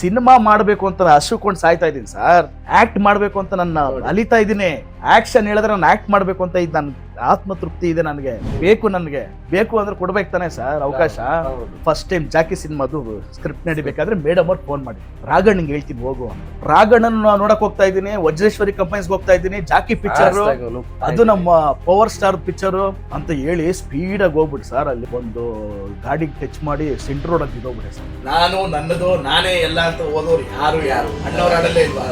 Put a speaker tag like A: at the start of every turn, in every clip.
A: Cinema ಮಾಡಬೇಕು ಅಂತ ನಾನು ಹಸುಕೊಂಡು ಸಾಯ್ತಾ ಇದ್ದೀನಿ ಸರ್. ಆಕ್ಟ್ ಮಾಡಬೇಕು ಅಂತ ನನ್ನ ಅಲಿತಾ ಇದ್ದೀನಿ. ಆಕ್ಷನ್ ಹೇಳಿದ್ರೆ ನಾನು ಆಕ್ಟ್ ಮಾಡಬೇಕು ಅಂತ ಇದ್ದು ನನ್ ಆತ್ಮತೃಪ್ತಿ ಇದೆ ನನಗೆ. ಬೇಕು ನನಗೆ. ಬೇಕು ಅಂದ್ರೆ ಕೊಡ್ಬೇಕು ತಾನೆ ಸರ್ ಅವಕಾಶ. ಫಸ್ಟ್ ಟೈಮ್ ಜಾಕಿ ಸಿನಿಮಾದು ಸ್ಕ್ರಿಪ್ಟ್ ನಡಿಬೇಕಾದ್ರೆ ಮೇಡಮ್ ಅವ್ರು ಫೋನ್ ಮಾಡಿ ರಾಘಣ್ಣಂಗೆ ಹೇಳ್ತೀನಿ ಹೋಗು ರಾಘಣ್ಣನ ನೋಡಕ್ ಹೋಗ್ತಾ ಇದ್ದೀನಿ ವಜ್ರೇಶ್ವರಿ ಕಂಪನೀಸ್ಗೆ ಹೋಗ್ತಾ ಇದ್ದೀನಿ ಜಾಕಿ ಪಿಕ್ಚರ್ ಅದು ನಮ್ಮ ಪವರ್ ಸ್ಟಾರ್ ಪಿಕ್ಚರ್ ಅಂತ ಹೇಳಿ ಸ್ಪೀಡ್ ಆಗಿ ಹೋಗ್ಬಿಡಿ ಸರ್ ಅಲ್ಲಿ ಒಂದು ಗಾಡಿಗೆ ಟಚ್ ಮಾಡಿ ಸೆಂಟ್ರ್ ರೋಡ್ ಅಂತ ಹೋಗ್ಬಿಟ್ಟೆ ಸರ್ ನಾನು ನನ್ನದು ನಾನೇ ಎಲ್ಲ ಅಂತ ಓದೋರು ಯಾರು ಯಾರು? ಅಣ್ಣವ್ರ ಇಲ್ವಾ?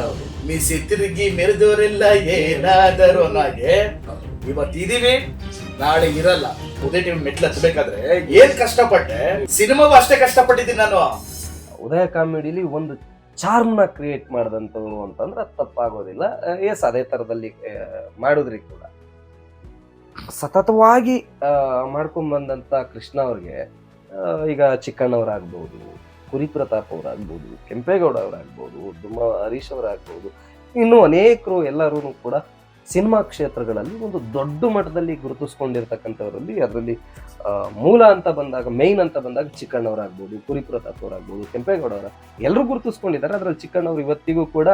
A: ಮೀಸಿ ತಿರುಗಿ ಮೆರೆದವರೆಲ್ಲ ಏನಾದರೂ ಅನ್ನೋಗೆ ಇವತ್ತು ಇದೀವಿ, ನಾಳೆ ಇರಲ್ಲ. ಉದಯ ಟಿವಿ ಮೆಟ್ಲು ಹತ್ಬೇಕಾದ್ರೆ ಏನ್ ಕಷ್ಟಪಟ್ಟೆ? ಸಿನಿಮಾಗೂ ಅಷ್ಟೇ ಕಷ್ಟಪಟ್ಟಿದ್ದೀನಿ ನಾನು.
B: ಉದಯ ಕಾಮಿಡಿಲಿ ಒಂದು ಚಾರ್ಮ್ನ ಕ್ರಿಯೇಟ್ ಮಾಡಿದಂಥವ್ರು ಅಂತಂದ್ರೆ ತಪ್ಪಾಗೋದಿಲ್ಲ. ಎಸ್ ಅದೇ ಥರದಲ್ಲಿ ಮಾಡಿದ್ರಿ ಕೂಡ. ಸತತವಾಗಿ ಮಾಡ್ಕೊಂಡ್ ಬಂದಂತ ಕೃಷ್ಣ ಅವ್ರಿಗೆ ಈಗ ಚಿಕ್ಕಣ್ಣವರಾಗ್ಬೋದು ಕುರಿ ಪ್ರತಾಪ್ ಅವರಾಗ್ಬೋದು, ಕೆಂಪೇಗೌಡ ಅವರಾಗ್ಬೋದು ದುಮ್ಮ ಹರೀಶ್ ಅವರಾಗ್ಬೋದು, ಇನ್ನು ಅನೇಕರು ಎಲ್ಲರೂ ಕೂಡ ಸಿನಿಮಾ ಕ್ಷೇತ್ರಗಳಲ್ಲಿ ಒಂದು ದೊಡ್ಡ ಮಟ್ಟದಲ್ಲಿ ಗುರುತಿಸ್ಕೊಂಡಿರ್ತಕ್ಕಂಥವರಲ್ಲಿ ಅದರಲ್ಲಿ ಮೂಲ ಅಂತ ಬಂದಾಗ ಮೇಯ್ನ್ ಅಂತ ಬಂದಾಗ ಚಿಕ್ಕಣ್ಣವರಾಗ್ಬೋದು ಕುರಿ ಪ್ರತಾಪ್ ಅವರಾಗ್ಬೋದು ಕೆಂಪೇಗೌಡ ಅವರ ಎಲ್ಲರೂ ಗುರುತಿಸ್ಕೊಂಡಿದ್ದಾರೆ. ಅದರಲ್ಲಿ ಚಿಕ್ಕಣ್ಣವ್ರು ಇವತ್ತಿಗೂ ಕೂಡ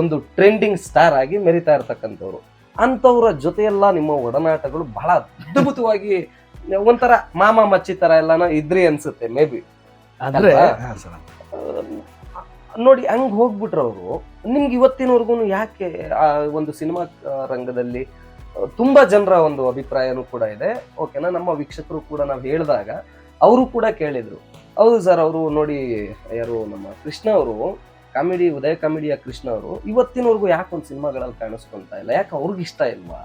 B: ಒಂದು ಟ್ರೆಂಡಿಂಗ್ ಸ್ಟಾರ್ ಆಗಿ ಮೆರಿತಾ ಇರ್ತಕ್ಕಂಥವ್ರು. ಅಂಥವ್ರ ಜೊತೆಯೆಲ್ಲ ನಿಮ್ಮ ಒಡನಾಟಗಳು ಬಹಳ ಅದ್ಭುತವಾಗಿ ಒಂಥರ ಮಾಮ ಮಚ್ಚಿ ತರ ಎಲ್ಲಾನ ಇದ್ರಿ ಅನ್ಸುತ್ತೆ ಮೇ ಬಿ
A: ಅಂದ್ರೆ.
B: ನೋಡಿ, ಹಂಗ್ ಹೋಗ್ಬಿಟ್ರ ಅವರು. ನಿಮ್ಗೆ ಇವತ್ತಿನವರೆಗೂ ಯಾಕೆ ಆ ಒಂದು ಸಿನಿಮಾ ರಂಗದಲ್ಲಿ ತುಂಬಾ ಜನರ ಒಂದು ಅಭಿಪ್ರಾಯನೂ ಕೂಡ ಇದೆ. ಓಕೆನಾ ನಮ್ಮ ವೀಕ್ಷಕರು ಕೂಡ ನಾವು ಹೇಳಿದಾಗ ಅವರು ಕೂಡ ಕೇಳಿದ್ರು. ಹೌದು ಸರ್ ಅವರು ನೋಡಿ, ಯಾರು ನಮ್ಮ ಕೃಷ್ಣ ಅವರು, ಕಾಮಿಡಿ, ಉದಯ ಕಾಮಿಡಿಯ ಕೃಷ್ಣ ಅವರು, ಇವತ್ತಿನವರೆಗೂ ಯಾಕೆ ಒಂದು ಸಿನಿಮಾಗಳಲ್ಲಿ ಕಾಣಿಸ್ಕೊಂತಾ ಇಲ್ಲ? ಯಾಕೆ ಅವ್ರಿಗೆ ಇಷ್ಟ ಇಲ್ವಾ?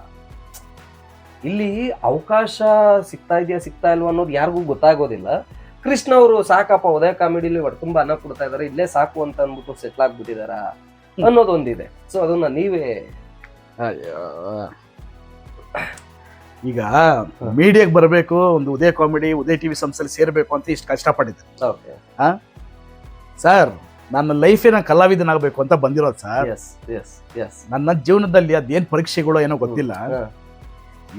B: ಇಲ್ಲಿ ಅವಕಾಶ ಸಿಗ್ತಾ ಇದೆಯಾ, ಸಿಗ್ತಾ ಇಲ್ವಾ ಅನ್ನೋದು ಯಾರಿಗೂ ಗೊತ್ತಾಗೋದಿಲ್ಲ. ಕೃಷ್ಣ ಅವರು ಸಾಕಪ್ಪ ಉದಯ ಕಾಮಿಡಿಲಿ ಇವರು ತುಂಬಾ ಅನ್ನ ಕೊಡ್ತಾ ಇದಾರೆ ಇಲ್ಲೇ ಸಾಕು ಅಂತ ಅಂದ್ಬಿಟ್ಟು ಸೆಟ್ಲ್ ಆಗ್ಬಿಟ್ಟಿದಾರ ಅನ್ನೋದೊಂದಿದೆ. ಸೊ ಅದನ್ನ ನೀವೇ
A: ಈಗ ಮೀಡಿಯಾಗೆ ಬರಬೇಕು ಒಂದು ಉದಯ ಕಾಮಿಡಿ ಉದಯ ಟಿವಿ ಸಂಸ್ಥೆಯಲ್ಲಿ ಸೇರಬೇಕು ಅಂತ ಇಷ್ಟು ಕಷ್ಟಪಟ್ಟಿದ್ದೆ. ಸರ್ ನನ್ನ ಲೈಫೇ ನಾನು ಕಲಾವಿದನಾಗಬೇಕು ಅಂತ ಬಂದಿರೋದು ಸರ್ ನನ್ನ ಜೀವನದಲ್ಲಿ ಅದೇನು ಪರೀಕ್ಷೆಗಳು ಏನೋ ಗೊತ್ತಿಲ್ಲ.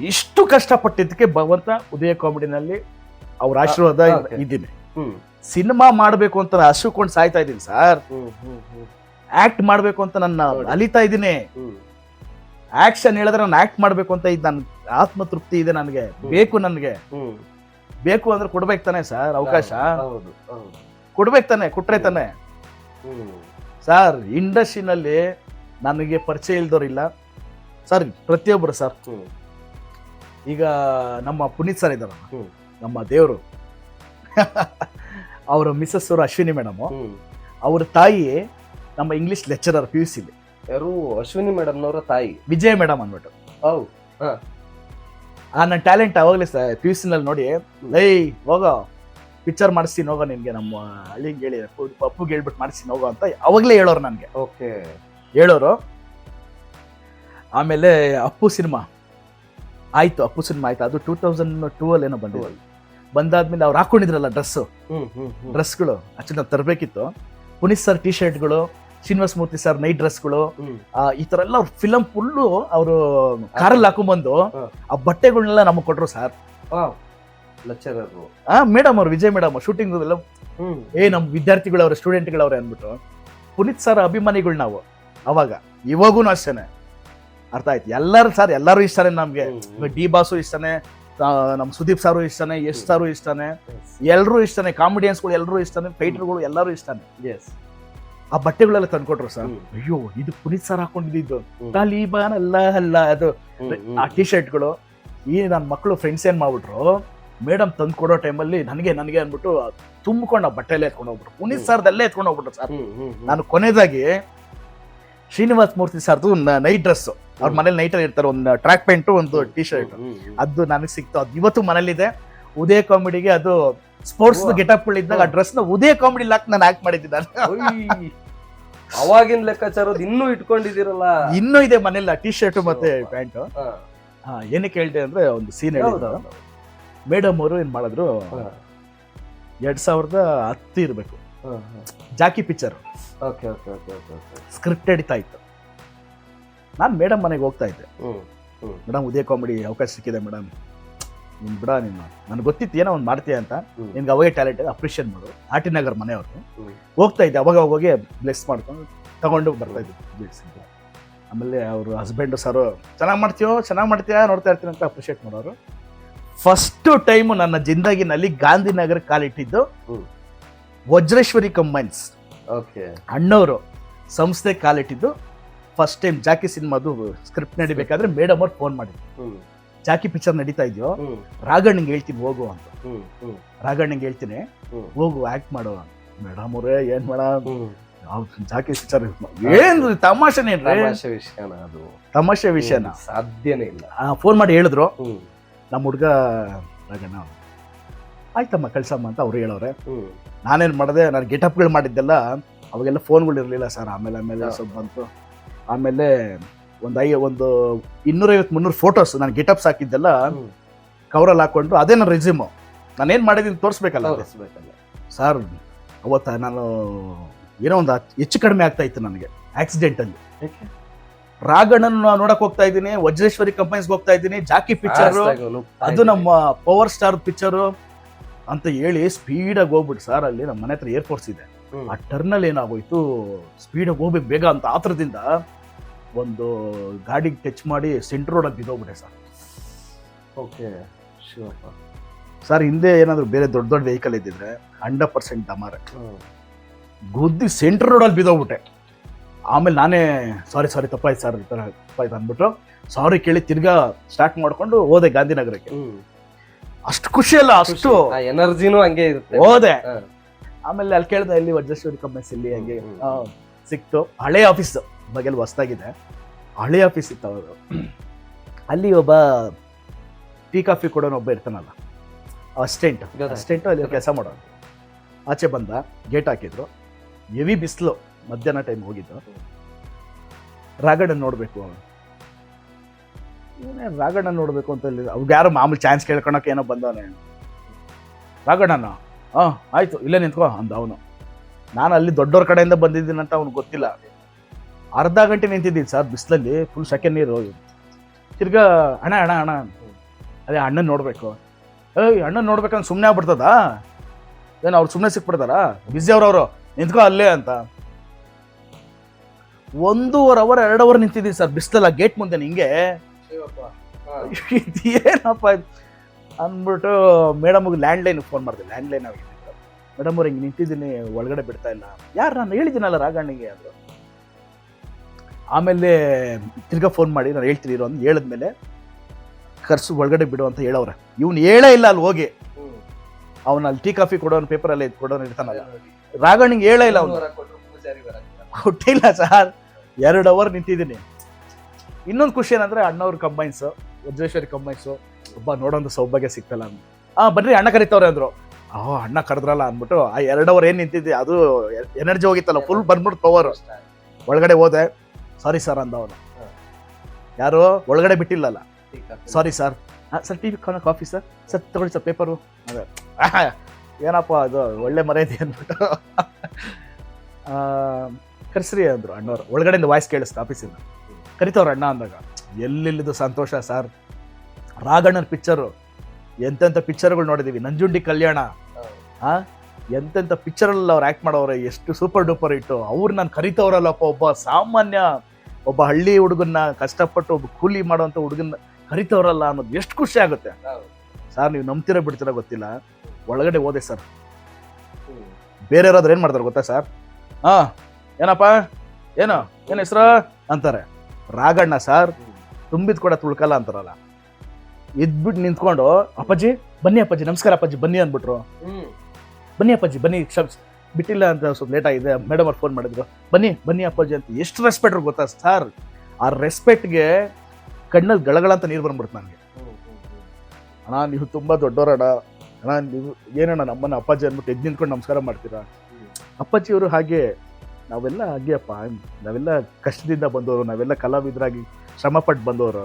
A: ಇಷ್ಟು ಕಷ್ಟಪಟ್ಟಿದ್ದಕ್ಕೆ ಭಗವಂತ ಉದಯ ಕಾಮಿಡಿನಲ್ಲಿ ಅವ್ರ ಆಶೀರ್ವಾದ ಇದ್ದೀನಿ. ಸಿನಿಮಾ ಮಾಡಬೇಕು ಅಂತ ನಾನು ಹಸುಕೊಂಡು ಸಾಯ್ತಾ ಇದ್ದೀನಿ ಸರ್. ಆಕ್ಟ್ ಮಾಡಬೇಕು ಅಂತ ನನ್ನ. ಅಲಿತಾ ಇದ್ದೀನಿ. ಆಕ್ಷನ್ ಹೇಳಿದ್ರೆ ನಾನು ಆಕ್ಟ್ ಮಾಡಬೇಕು ಅಂತ ಇದು ನನ್ನ ಆತ್ಮತೃಪ್ತಿ ಇದೆ ನನಗೆ. ಬೇಕು ನನಗೆ. ಬೇಕು ಅಂದ್ರೆ ಕೊಡ್ಬೇಕು ತಾನೆ ಸರ್ ಅವಕಾಶ? ಕೊಡ್ಬೇಕು ತಾನೆ ಕೊಟ್ರೆ ತಾನೆ? ಸರ್ ಇಂಡಸ್ಟ್ರಿನಲ್ಲಿ ನನಗೆ ಪರಿಚಯ ಇಲ್ದವ್ರಿಲ್ಲ ಸರ್ ಪ್ರತಿಯೊಬ್ಬರು ಸರ್. ಈಗ ನಮ್ಮ ಪುನೀತ್ ಸರ್ ಇದ್ದಾರೆ
B: ಹ್ಮ್.
A: ನಮ್ಮ ದೇವರು. ಅವರ ಮಿಸ್ಸಸ್ ಅವರು ಅಶ್ವಿನಿ ಮೇಡಮ್. ಅವ್ರ ತಾಯಿ ನಮ್ಮ ಇಂಗ್ಲಿಷ್ ಲೆಕ್ಚರರ್ ಪಿ ಯು ಸಿಲಿ
B: ಯಾರು? ಅಶ್ವಿನಿ ಮೇಡಮ್ನವರ ತಾಯಿ.
A: ವಿಜಯ ಮೇಡಮ್ ಅಂದ್ಬಿಟ್ಟು
B: ಹೌದು
A: ಆ ನನ್ನ ಟ್ಯಾಲೆಂಟ್ ಅವಾಗಲೇ ಸರ್ ಪಿ ಯು ಸಿನಲ್ಲಿ ನೋಡಿ ಲೈ ಹೋಗೋ. ಪಿಕ್ಚರ್ ಮಾಡಿಸ್ತೀನಿ ಹೋಗೋ ನಿನಗೆ ನಮ್ಮ ಹಳ್ಳಿಗೆ ಹೇಳಿ ಪಪ್ಪು- ಪಪ್ಪುಗೆ ಹೇಳ್ಬಿಟ್ಟು ಮಾಡಿಸ್ತೀನಿ ಹೋಗೋ ಅಂತ ಅವಾಗಲೇ ಹೇಳೋರು ನನಗೆ.
B: ಓಕೆ.
A: ಹೇಳೋರು. ಆಮೇಲೆ ಅಪ್ಪು ಸಿನಿಮಾ. ಆಯ್ತು ಅಪ್ಪು ಸಿನಿಮಾ ಆಯ್ತು ಅದು ಟೂ ತೌಸಂಡ್ ಟೂ ಅಲ್ಲಿ ಏನೋ ಬಂದಿದೆ. ಬಂದಾದ್ಮೇಲೆ ಅವ್ರು ಹಾಕೊಂಡಿದ್ರಲ್ಲ ಡ್ರೆಸ್ಸು ಡ್ರೆಸ್ಗಳು ಆಕ್ಚುಲಿ ನಾವು ತರಬೇಕಿತ್ತು. ಪುನೀತ್ ಸರ್ ಟಿ ಶರ್ಟ್ಗಳು ಶ್ರೀನಿವಾಸ ಮೂರ್ತಿ ಸರ್ ನೈಟ್ ಡ್ರೆಸ್ಗಳು ಈ ತರ ಎಲ್ಲ ಫಿಲಂ ಫುಲ್ಲು ಅವರು ಕಾರಲ್ಲಿ ಹಾಕೊಂಡ್ಬಂದು. ಆ ಬಟ್ಟೆಗಳನ್ನೆಲ್ಲ ನಮಗೆ ಕೊಟ್ರು ಸರ್ ಆ ಮೇಡಮ್ ಅವ್ರು ವಿಜಯ್ ಮೇಡಮ್ ಶೂಟಿಂಗ್ ಎಲ್ಲ ಏ ನಮ್ಮ ವಿದ್ಯಾರ್ಥಿಗಳವ್ರೆ ಸ್ಟೂಡೆಂಟ್ಗಳವ್ರೆ ಅಂದ್ಬಿಟ್ಟು. ಪುನೀತ್ ಸರ್ ಅಭಿಮಾನಿಗಳು ನಾವು ಅವಾಗ. ಇವಾಗೂ ಅಷ್ಟೇನೆ. ಅರ್ಥ ಆಯ್ತು. ಎಲ್ಲರೂ ಸರ್ ಎಲ್ಲರೂ ಇಷ್ಟನೇ ನಮ್ಗೆ. ಡಿ ಬಾಸು ಇಷ್ಟನೇ ನಮ್ಮ ಸುದೀಪ್ ಸಾರು ಇಷ್ಟನೇ ಯಶ್ ಸಾರು ಇಷ್ಟನೇ. ಎಲ್ಲರೂ ಇಷ್ಟನೇ ಕಾಮಿಡಿಯನ್ಸ್ಗಳು ಎಲ್ಲರೂ ಇಷ್ಟನೇ ಫೈಟರ್ಗಳು ಎಲ್ಲರೂ ಇಷ್ಟನೇ.
B: ಎಸ್
A: ಆ ಬಟ್ಟೆಗಳೆಲ್ಲ ತಂದ್ಕೊಟ್ರು ಸರ್. ಅಯ್ಯೋ ಇದು ಪುನೀತ್ ಸರ್ ಹಾಕೊಂಡಿದ್ದು. ತಾಲಿಬಾನ್ ಅಲ್ಲ ಅಲ್ಲ ಅದು. ಆ ಟಿ ಶರ್ಟ್ಗಳು ಈ ನನ್ನ ಮಕ್ಕಳು ಫ್ರೆಂಡ್ಸ್ ಏನ್ ಮಾಡ್ಬಿಟ್ರು ಮೇಡಮ್ ತಂದು ಕೊಡೋ ಟೈಮಲ್ಲಿ ನನಗೆ ನನಗೆ ಅಂದ್ಬಿಟ್ಟು ತುಂಬಿಕೊಂಡು ಆ ಬಟ್ಟೆಲ್ಲೇ ಎತ್ಕೊಂಡು ಹೋಗ್ಬಿಟ್ರು. ಪುನೀತ್. ಸರ್ದಲ್ಲೇ ಎತ್ಕೊಂಡು ಹೋಗ್ಬಿಟ್ರು ಸರ್. ನಾನು ಕೊನೆಯದಾಗಿ ಶ್ರೀನಿವಾಸ್ ಮೂರ್ತಿ ಸರ್ದು ನೈಟ್ ಡ್ರೆಸ್ ಅವ್ರ. ಮನೇಲಿ ನೈಟಲ್ಲಿ ಇರ್ತಾರೆ ಒಂದು ಟ್ರ್ಯಾಕ್ ಪ್ಯಾಂಟು ಒಂದು ಟಿ ಶರ್ಟ್. ಅದು ನನಗೆ ಸಿಕ್ತು ಅದು ಇವತ್ತು ಮನೇಲಿದೆ ಉದಯ ಕಾಮಿಡಿಗೆ ಅದು ಸ್ಪೋರ್ಟ್ಸ್. ಗೆಟಪ್ ಇದ್ದಾಗ ಆ ಡ್ರೆಸ್ನ ಉದಯ ಕಾಮಿಡಿ ಲಾಕ್ ನಾನು ಆಕ್ಟ್ ಮಾಡಿದ್ದೆ ನಾನು
B: ಒಯ್. ಅವಾಗಿನ ಲೆಕ್ಕಾಚಾರ ಇನ್ನೂ ಇಟ್ಕೊಂಡಿದ್ದೀರಲ್ಲ
A: ಇನ್ನೂ ಇದೆ ಮನೇಲಿ ಟಿ ಶರ್ಟ್ ಮತ್ತೆ. ಪ್ಯಾಂಟ್
B: ಹಾ.
A: ಏನಕ್ಕೆ ಹೇಳ್ದೆ ಅಂದ್ರೆ ಒಂದು ಸೀನ್ ಹೇಳಿದ್ರು. ಮೇಡಮ್ ಅವರು ಏನ್ ಮಾಡಿದ್ರು. ಎರಡ್ ಸಾವಿರದ ಹತ್ತು ಇರಬೇಕು. Jackie picture
B: okay okay okay okay okay
A: script ಹಿಡಿತಾ ಇತ್ತು ನಾನು ಮೇಡಮ್ ಮನೆಗೆ ಹೋಗ್ತಾ ಇದ್ದೆ. ಮೇಡಮ್ ಉದಯ ಕಾಮಿಡಿ ಅವಕಾಶ ಸಿಕ್ಕಿದೆ ಮೇಡಮ್. ನಿನ್ ಬಿಡ ನಿನ್ನ ನನಗೆ ಗೊತ್ತಿತ್ತು ಏನೋ ಒಂದು ಮಾಡ್ತೀಯ ಅಂತ. ನಿನ್ಗೆ ಅವಾಗೆ ಟ್ಯಾಲೆಂಟ್ ಇದೆ ಅಪ್ರಿಷಿಯೇಟ್ ಮಾಡು. ಆಟಿನಗರ್ ಮನೆಯವರು
B: ಹ್ಮ್.
A: ಹೋಗ್ತಾ ಇದ್ದೆ ಅವಾಗ ಹೋಗಿ ಬ್ಲೆಸ್ ಮಾಡ್ಕೊಂಡು ತಗೊಂಡು ಬರ್ತಾ ಇದ್ದೆ. ಆಮೇಲೆ ಅವರು ಹಸ್ಬೆಂಡು ಸರು ಚೆನ್ನಾಗಿ ಮಾಡ್ತೀಯೋ ಚೆನ್ನಾಗಿ ಮಾಡ್ತೀಯಾ ನೋಡ್ತಾ ಇರ್ತೀನಿ ಅಂತ ಅಪ್ರಿಷಿಯೇಟ್ ಮಾಡೋರು. ಫಸ್ಟ್ ಟೈಮು ನನ್ನ ಜಿಂದಗಿನಲ್ಲಿ ಗಾಂಧಿನಗರ ಕಾಲಿಟ್ಟಿದ್ದು. ವಜ್ರೇಶ್ವರಿ ಕಂಬೈನ್ಸ್
B: ಓಕೆ
A: ಅಣ್ಣವರು ಸಂಸ್ಥೆ ಕಾಲಿಟ್ಟಿದ್ದು ಫಸ್ಟ್ ಟೈಮ್ ಜಾಕಿ ಸಿನಿಮಾದು ಸ್ಕ್ರಿಪ್ಟ್ ನಡಿಬೇಕಾದ್ರೆ ಮೇಡಮ್ ಅವ್ರು ಫೋನ್ ಮಾಡಿದ್ರು. ಜಾಕಿ ಪಿಕ್ಚರ್ ನಡೀತಾ ಇದೆಯೋ? ರಾಘಣ್ಣಂಗೆ ಹೇಳ್ತೀನಿ ಹೋಗು ಅಂತ. ರಾಘಣ್ಣಂಗೆ ಹೇಳ್ತೀನಿ ಹೋಗು ಆಕ್ಟ್ ಮಾಡೋ ಮೇಡಮ್ ಅವರೇ ಏನ್ ಮೇಡಮ್ ಜಾಕಿ ಪಿಕ್ಚರ್ ಏನ್ ತಮಾಷೆನೇನ್ರಿ
B: ತಮಾಷೆ ವಿಷಯನ ಅದು.
A: ತಮಾಷೆ ವಿಷಯನ?
B: ಸಾಧ್ಯನೇ ಇಲ್ಲ.
A: ಫೋನ್ ಮಾಡಿ ಹೇಳಿದ್ರು. ನಮ್ಮ ಹುಡುಗ ರಾಘಣ್ಣ ಆಯ್ತಮ್ಮ ಕಳ್ಸಮ್ಮ ಅಂತ ಅವ್ರು ಹೇಳೋರೆ
B: ನಾನೇನ್
A: ನಾನೇನು ಮಾಡಿದೆ ನಾನು ಗೆಟಪ್ಗಳು ಮಾಡಿದ್ದೆಲ್ಲ ಅವಾಗೆಲ್ಲ ಫೋನ್ಗಳು ಇರಲಿಲ್ಲ ಸರ್. ಆಮೇಲೆ ಆಮೇಲೆ ಸ್ವಲ್ಪ ಬಂತು. ಆಮೇಲೆ ಒಂದು ಐ ಒಂದು ಇನ್ನೂರೈವತ್ತು ಮುನ್ನೂರು ಫೋಟೋಸ್ ನಾನು ಗಿಟಪ್ಸ್ ಹಾಕಿದ್ದೆಲ್ಲ. ಕವರಲ್ಲಿ ಹಾಕೊಂಡು ಅದೇ ನನ್ನ ರೆಸ್ಯೂಮು ನಾನೇನು ಮಾಡಿದ್ದೀನಿ ತೋರಿಸ್ಬೇಕಲ್ಲ
B: ತೋರಿಸ್ಬೇಕಲ್ಲ.
A: ಸರ್ ಅವತ್ತ ನಾನು ಏನೋ ಒಂದು ಹೆಚ್ಚು ಕಡಿಮೆ ಆಗ್ತಾ ಇತ್ತು ನನಗೆ ಆಕ್ಸಿಡೆಂಟಲ್ಲಿ
B: ರಾಗಣನ್
A: ನಾನು ನೋಡಕ್ ಹೋಗ್ತಾ ಇದ್ದೀನಿ ವಜ್ರೇಶ್ವರಿ ಕಂಪನೀಸ್ಗೆ ಹೋಗ್ತಾ ಇದ್ದೀನಿ ಜಾಕಿ ಪಿಕ್ಚರ್ ಅದು ನಮ್ಮ ಪವರ್ ಸ್ಟಾರ್ ಪಿಕ್ಚರು ಅಂತ ಹೇಳಿ ಸ್ಪೀಡಾಗಿ ಹೋಗ್ಬಿಟ್ಟು ಸರ್ ಅಲ್ಲಿ ನಮ್ಮ ಮನೆ ಹತ್ರ ಏರ್ಫೋರ್ಸ್ ಇದೆ. ಆ ಟರ್ನಲ್ಲಿ ಏನಾಗೋಯ್ತು? ಸ್ಪೀಡಾಗಿ ಹೋಗ್ಬೇಕು ಬೇಗ ಅಂತ ಆತರದಿಂದ ಒಂದು ಗಾಡಿಗೆ ಟಚ್ ಮಾಡಿ ಸೆಂಟ್ರ್ ರೋಡಲ್ಲಿ ಬಿದ್ದೋಗ್ಬಿಟ್ಟೆ ಸರ್.
B: ಓಕೆ ಶಿವಪ್ಪ
A: ಸರ್ ಹಿಂದೆ ಏನಾದರೂ ಬೇರೆ ದೊಡ್ಡ ದೊಡ್ಡ ವೆಹಿಕಲ್ ಇದ್ದಿದ್ರೆ ಹಂಡ್ರೆಡ್ ಪರ್ಸೆಂಟ್ ಡಮಾರೆ. ಗುದ್ದಿ ಸೆಂಟ್ರ್ ರೋಡಲ್ಲಿ ಬಿದ್ದೋಗ್ಬಿಟ್ಟೆ. ಆಮೇಲೆ ನಾನೇ ಸಾರಿ ಸಾರಿ ತಪ್ಪಾಯ್ತು ಸರ್ ಈ ಥರ ತಪ್ಪಾಯ್ತು ಅಂದ್ಬಿಟ್ಟು ಸಾರಿ ಕೇಳಿ ತಿರ್ಗಾ ಸ್ಟಾರ್ಟ್ ಮಾಡ್ಕೊಂಡು ಹೋದೆ ಗಾಂಧಿನಗರಕ್ಕೆ. ಅಷ್ಟು ಖುಷಿ ಅಲ್ಲ ಅಷ್ಟು
B: ಎನರ್ಜಿನೂ ಹಂಗೆ ಇರುತ್ತೆ.
A: ಹೋದೆ. ಆಮೇಲೆ ಅಲ್ಲಿ ಕೇಳಿದೆ ಇಲ್ಲಿ ವಜ್ರೇಶ್ವರಿ ಕಂಪನೀಸ್ ಇಲ್ಲಿ ಹಂಗೆ ಸಿಕ್ತು. ಹಳೆ ಆಫೀಸ್ ಬಗೆಲ್ ಹೊಸ್ದಾಗಿದೆ ಹಳೆ ಆಫೀಸ್ ಇತ್ತು ಅವರು ಅಲ್ಲಿ ಒಬ್ಬ ಟೀ ಕಾಫಿ ಕೊಡೋನು ಒಬ್ಬ ಇರ್ತಾನಲ್ಲ ಅಸ್ಟೆಂಟ್. ಅಸ್ಟೆಂಟು ಅಲ್ಲಿ ಕೆಲಸ ಮಾಡೋ ಆಚೆ ಬಂದ ಗೇಟ್ ಹಾಕಿದ್ರು. ಎವಿ ಬಿಸಿಲು ಮಧ್ಯಾಹ್ನ ಟೈಮ್ ಹೋಗಿದ್ದು. ರಾಗಣ್ಣ ನೋಡಬೇಕು ಇವನೇ ರಾಗಣ್ಣ ನೋಡಬೇಕು ಅಂತ ಅವ್ರಿಗೆ ಯಾರು ಯಾರೋ ಮಾಮೂಲಿ ಚಾನ್ಸ್ ಕೇಳ್ಕೊಳಕ್ಕೆ ಏನೋ ಬಂದವನೇ. ರಾಗಣ್ಣನ ಹಾಂ ಆಯಿತು ಇಲ್ಲೇ ನಿಂತ್ಕೋ ಅಂದ ಅವನು. ನಾನು ಅಲ್ಲಿ ದೊಡ್ಡವ್ರ ಕಡೆಯಿಂದ ಬಂದಿದ್ದೀನಿ ಅಂತ ಅವ್ನಿಗೆ ಗೊತ್ತಿಲ್ಲ. ಅರ್ಧ ಗಂಟೆ ನಿಂತಿದ್ದೀನಿ ಸರ್ ಬಿಸಿಲಲ್ಲಿ ಫುಲ್ ಸೆಕೆ ನೀರು. ತಿರ್ಗಾ ಅಣ್ಣ ಅಣ್ಣ ಅಣ್ಣ ಅದೇ ಅಣ್ಣನ ನೋಡಬೇಕು. ಏಯ್ ಅಣ್ಣನ ನೋಡ್ಬೇಕಂದ್ರೆ ಸುಮ್ಮನೆ ಆಗ್ಬಿಡ್ತದಾ? ಏನು ಅವ್ರು ಸುಮ್ಮನೆ ಸಿಕ್ಬಿಡ್ತಾರಾ? ಬ್ಯುಸಿ ಅವರು ನಿಂತ್ಕೋ ಅಲ್ಲೇ ಅಂತ. ಒಂದೂವರೆ ಅವರ್ ಎರಡು ಅವರ್ ನಿಂತಿದ್ದೀನಿ ಸರ್ ಬಿಸಿಲಲ್ಲ ಗೇಟ್ ಮುಂದೆ ನಿಂಗೆ. ಏನಪ್ಪ ಇದು? ಅಂದ್ಬಿಟ್ಟು ಮೇಡಮ್ಗೆ ಲ್ಯಾಂಡ್ಲೈನ್ ಫೋನ್ ಮಾಡಿದೆ. ಲ್ಯಾಂಡ್ಲೈನ್ ಅವ್ರಿಗೆ ಮೇಡಮ್ ಅವ್ರು ಹಿಂಗೆ ನಿಂತಿದ್ದೀನಿ, ಒಳಗಡೆ ಬಿಡ್ತಾ ಇಲ್ಲ. ಯಾರು ನಾನು ಹೇಳಿದ್ದೀನಲ್ಲ ರಾಗಣ್ಣಿಗೆ ಅದು. ಆಮೇಲೆ ತಿರ್ಗಾ ಫೋನ್ ಮಾಡಿ ನಾನು ಹೇಳ್ತೀನಿ ಇರೋ ಅಂತ ಹೇಳಿದ್ಮೇಲೆ ಕರ್ಸು ಒಳಗಡೆ ಬಿಡು ಅಂತ ಹೇಳೋರೆ ಇವ್ನು ಹೇಳೇ ಇಲ್ಲ ಅಲ್ಲಿ ಹೋಗಿ. ಅವನ ಅಲ್ಲಿ ಟೀ, ಕಾಫಿ ಕೊಡೋನು ಪೇಪರಲ್ಲಿ ಕೊಡೋನು ಇರ್ತಾನಲ್ಲ. ರಾಗಣ್ಣಿಗೆ ಹೇಳೇ ಇಲ್ಲ ಅವನು. ಕೊಟ್ಟಿಲ್ಲ ಸರ್. ಎರಡು ಅವರ್ ನಿಂತಿದ್ದೀನಿ. ಇನ್ನೊಂದು ಖುಷಿ ಏನಂದ್ರೆ ಅಣ್ಣವ್ರ ಕಂಬೈನ್ಸು ವಜ್ರೇಶ್ವರಿ ಕಂಬೈನ್ಸು ಒಬ್ಬ ನೋಡೋಂಥ ಸೌಭಾಗ್ಯ ಸಿಕ್ತಲ್ಲ ಅಂತ. ಆ, ಬನ್ರಿ, ಅಣ್ಣ ಕರಿತವ್ರೆ ಅಂದ್ರು. ಆ, ಅಣ್ಣ ಕರೆದ್ರಲ್ಲ ಅಂದ್ಬಿಟ್ಟು, ಆ ಎರಡು ಅವರ್ ಏನು ನಿಂತಿದ್ದೆ, ಅದು ಎನರ್ಜಿ ಹೋಗಿತ್ತಲ್ಲ ಫುಲ್ ಬಂದ್ಬಿಟ್ಟು ಪವರ್ ಒಳಗಡೆ ಹೋದೆ ಸಾರಿ ಸರ್ ಅಂದ ಅವನು. ಯಾರು? ಒಳಗಡೆ ಬಿಟ್ಟಿಲ್ಲಲ್ಲ. Sorry sir sir T V coffee sir sir ತಗೊಳ್ಳಿ ಸರ್ ಪೇಪರು ಅದೇ. ಏನಪ್ಪ ಅದು, ಒಳ್ಳೆ ಇದೆ ಅಂದ್ಬಿಟ್ಟು. ಕರೆಸ್ರಿ ಅಂದ್ರು ಅಣ್ಣವ್ರು. ಒಳಗಡೆಯಿಂದ ವಾಯ್ಸ್ ಕೇಳಿಸ್ತು ಆಫೀಸಿಂದ ಕರಿತವ್ರ ಅಣ್ಣ ಅಂದಾಗ, ಎಲ್ಲಿಲ್ಲದ ಸಂತೋಷ ಸರ್ ರಾಘಣ್ಣನ ಪಿಕ್ಚರು ಎಂತೆಂಥ ಪಿಕ್ಚರ್ಗಳು ನೋಡಿದೀವಿ. ನಂಜುಂಡಿ ಕಲ್ಯಾಣ. ಹಾಂ ಎಂತೆಂಥ ಪಿಕ್ಚರಲ್ಲಿ ಅವ್ರು ಆ್ಯಕ್ಟ್ ಮಾಡೋರೆ ಎಷ್ಟು ಸೂಪರ್ ಡೂಪರ್ ಇಟ್ಟು ಅವ್ರು ನಾನು ಕರಿತವ್ರಲ್ಲಪ್ಪ ಒಬ್ಬ ಸಾಮಾನ್ಯ ಒಬ್ಬ ಹಳ್ಳಿ ಹುಡುಗನ್ನ ಕಷ್ಟಪಟ್ಟು ಒಬ್ಬ ಕೂಲಿ ಮಾಡುವಂಥ ಹುಡುಗನ್ನ ಕರಿತವ್ರಲ್ಲ ಅನ್ನೋದು ಎಷ್ಟು ಖುಷಿ ಆಗುತ್ತೆ. ಸರ್ ನೀವು ನಂಬ್ತಿರೋ ಬಿಡ್ತೀರ ಗೊತ್ತಿಲ್ಲ. ಒಳಗಡೆ ಹೋದೆ ಸರ್. ಬೇರೆ ಯಾರಾದ್ರೂ ಏನು ಮಾಡ್ತಾರೆ ಗೊತ್ತಾ ಸರ್? ಹಾ ಏನಪ್ಪ? ಏನು? ಏನು ಹೆಸ್ರ? ಅಂತಾರೆ. ರಾಗಣ್ಣ ಸರ್. ತುಂಬಿದ ಕೂಡ ತುಳ್ಕಲ್ಲ ಅಂತಾರಲ್ಲ. ಇದ್ಬಿಟ್ಟು ನಿಂತ್ಕೊಂಡು ಅಪ್ಪಾಜಿ ಬನ್ನಿ ಅಪ್ಪಾಜಿ ನಮಸ್ಕಾರ ಅಪ್ಪಾಜಿ ಬನ್ನಿ ಅಂದ್ಬಿಟ್ರು. ಬನ್ನಿ ಅಪ್ಪಾಜಿ ಬನ್ನಿ ಕ್ಷಮ್ಸ್ ಬಿಟ್ಟಿಲ್ಲ ಅಂತ ಸ್ವಲ್ಪ ಲೇಟ್ ಆಗಿದೆ ಮೇಡಮ್ ಅವ್ರು ಫೋನ್ ಮಾಡಿದ್ರು. ಬನ್ನಿ ಬನ್ನಿ ಅಪ್ಪಾಜಿ ಅಂತ ಎಷ್ಟು ರೆಸ್ಪೆಕ್ಟ್ ಗೊತ್ತಾ ಸರ್ ಆ ರೆಸ್ಪೆಕ್ಟ್ಗೆ ಕಣ್ಣಲ್ಲಿ ಗಳಗಳ ಅಂತ ನೀರು ಬಂದ್ಬಿಡ್ತು ನನಗೆ. ಅಣ್ಣ ನೀವು ತುಂಬ ದೊಡ್ಡವರಣ್ಣ ಅಣ್ಣ ನೀವು ಏನಣ್ಣ ನಮ್ಮನ್ನ ಅಪ್ಪಾಜಿ ಅಂದ್ಬಿಟ್ಟು ಎದ್ದು ನಿಂತ್ಕೊಂಡು ನಮಸ್ಕಾರ ಮಾಡ್ತೀರಾ?
B: ಅಪ್ಪಾಜಿ
A: ಅವರು ಹಾಗೆ ನಾವೆಲ್ಲ ಹಾಗೆ ಅಪ್ಪ ನಾವೆಲ್ಲ ಕಷ್ಟದಿಂದ ಬಂದವರು ನಾವೆಲ್ಲ ಕಲಾವಿದರಾಗಿ ಶ್ರಮಪಟ್ಟು ಬಂದವರು.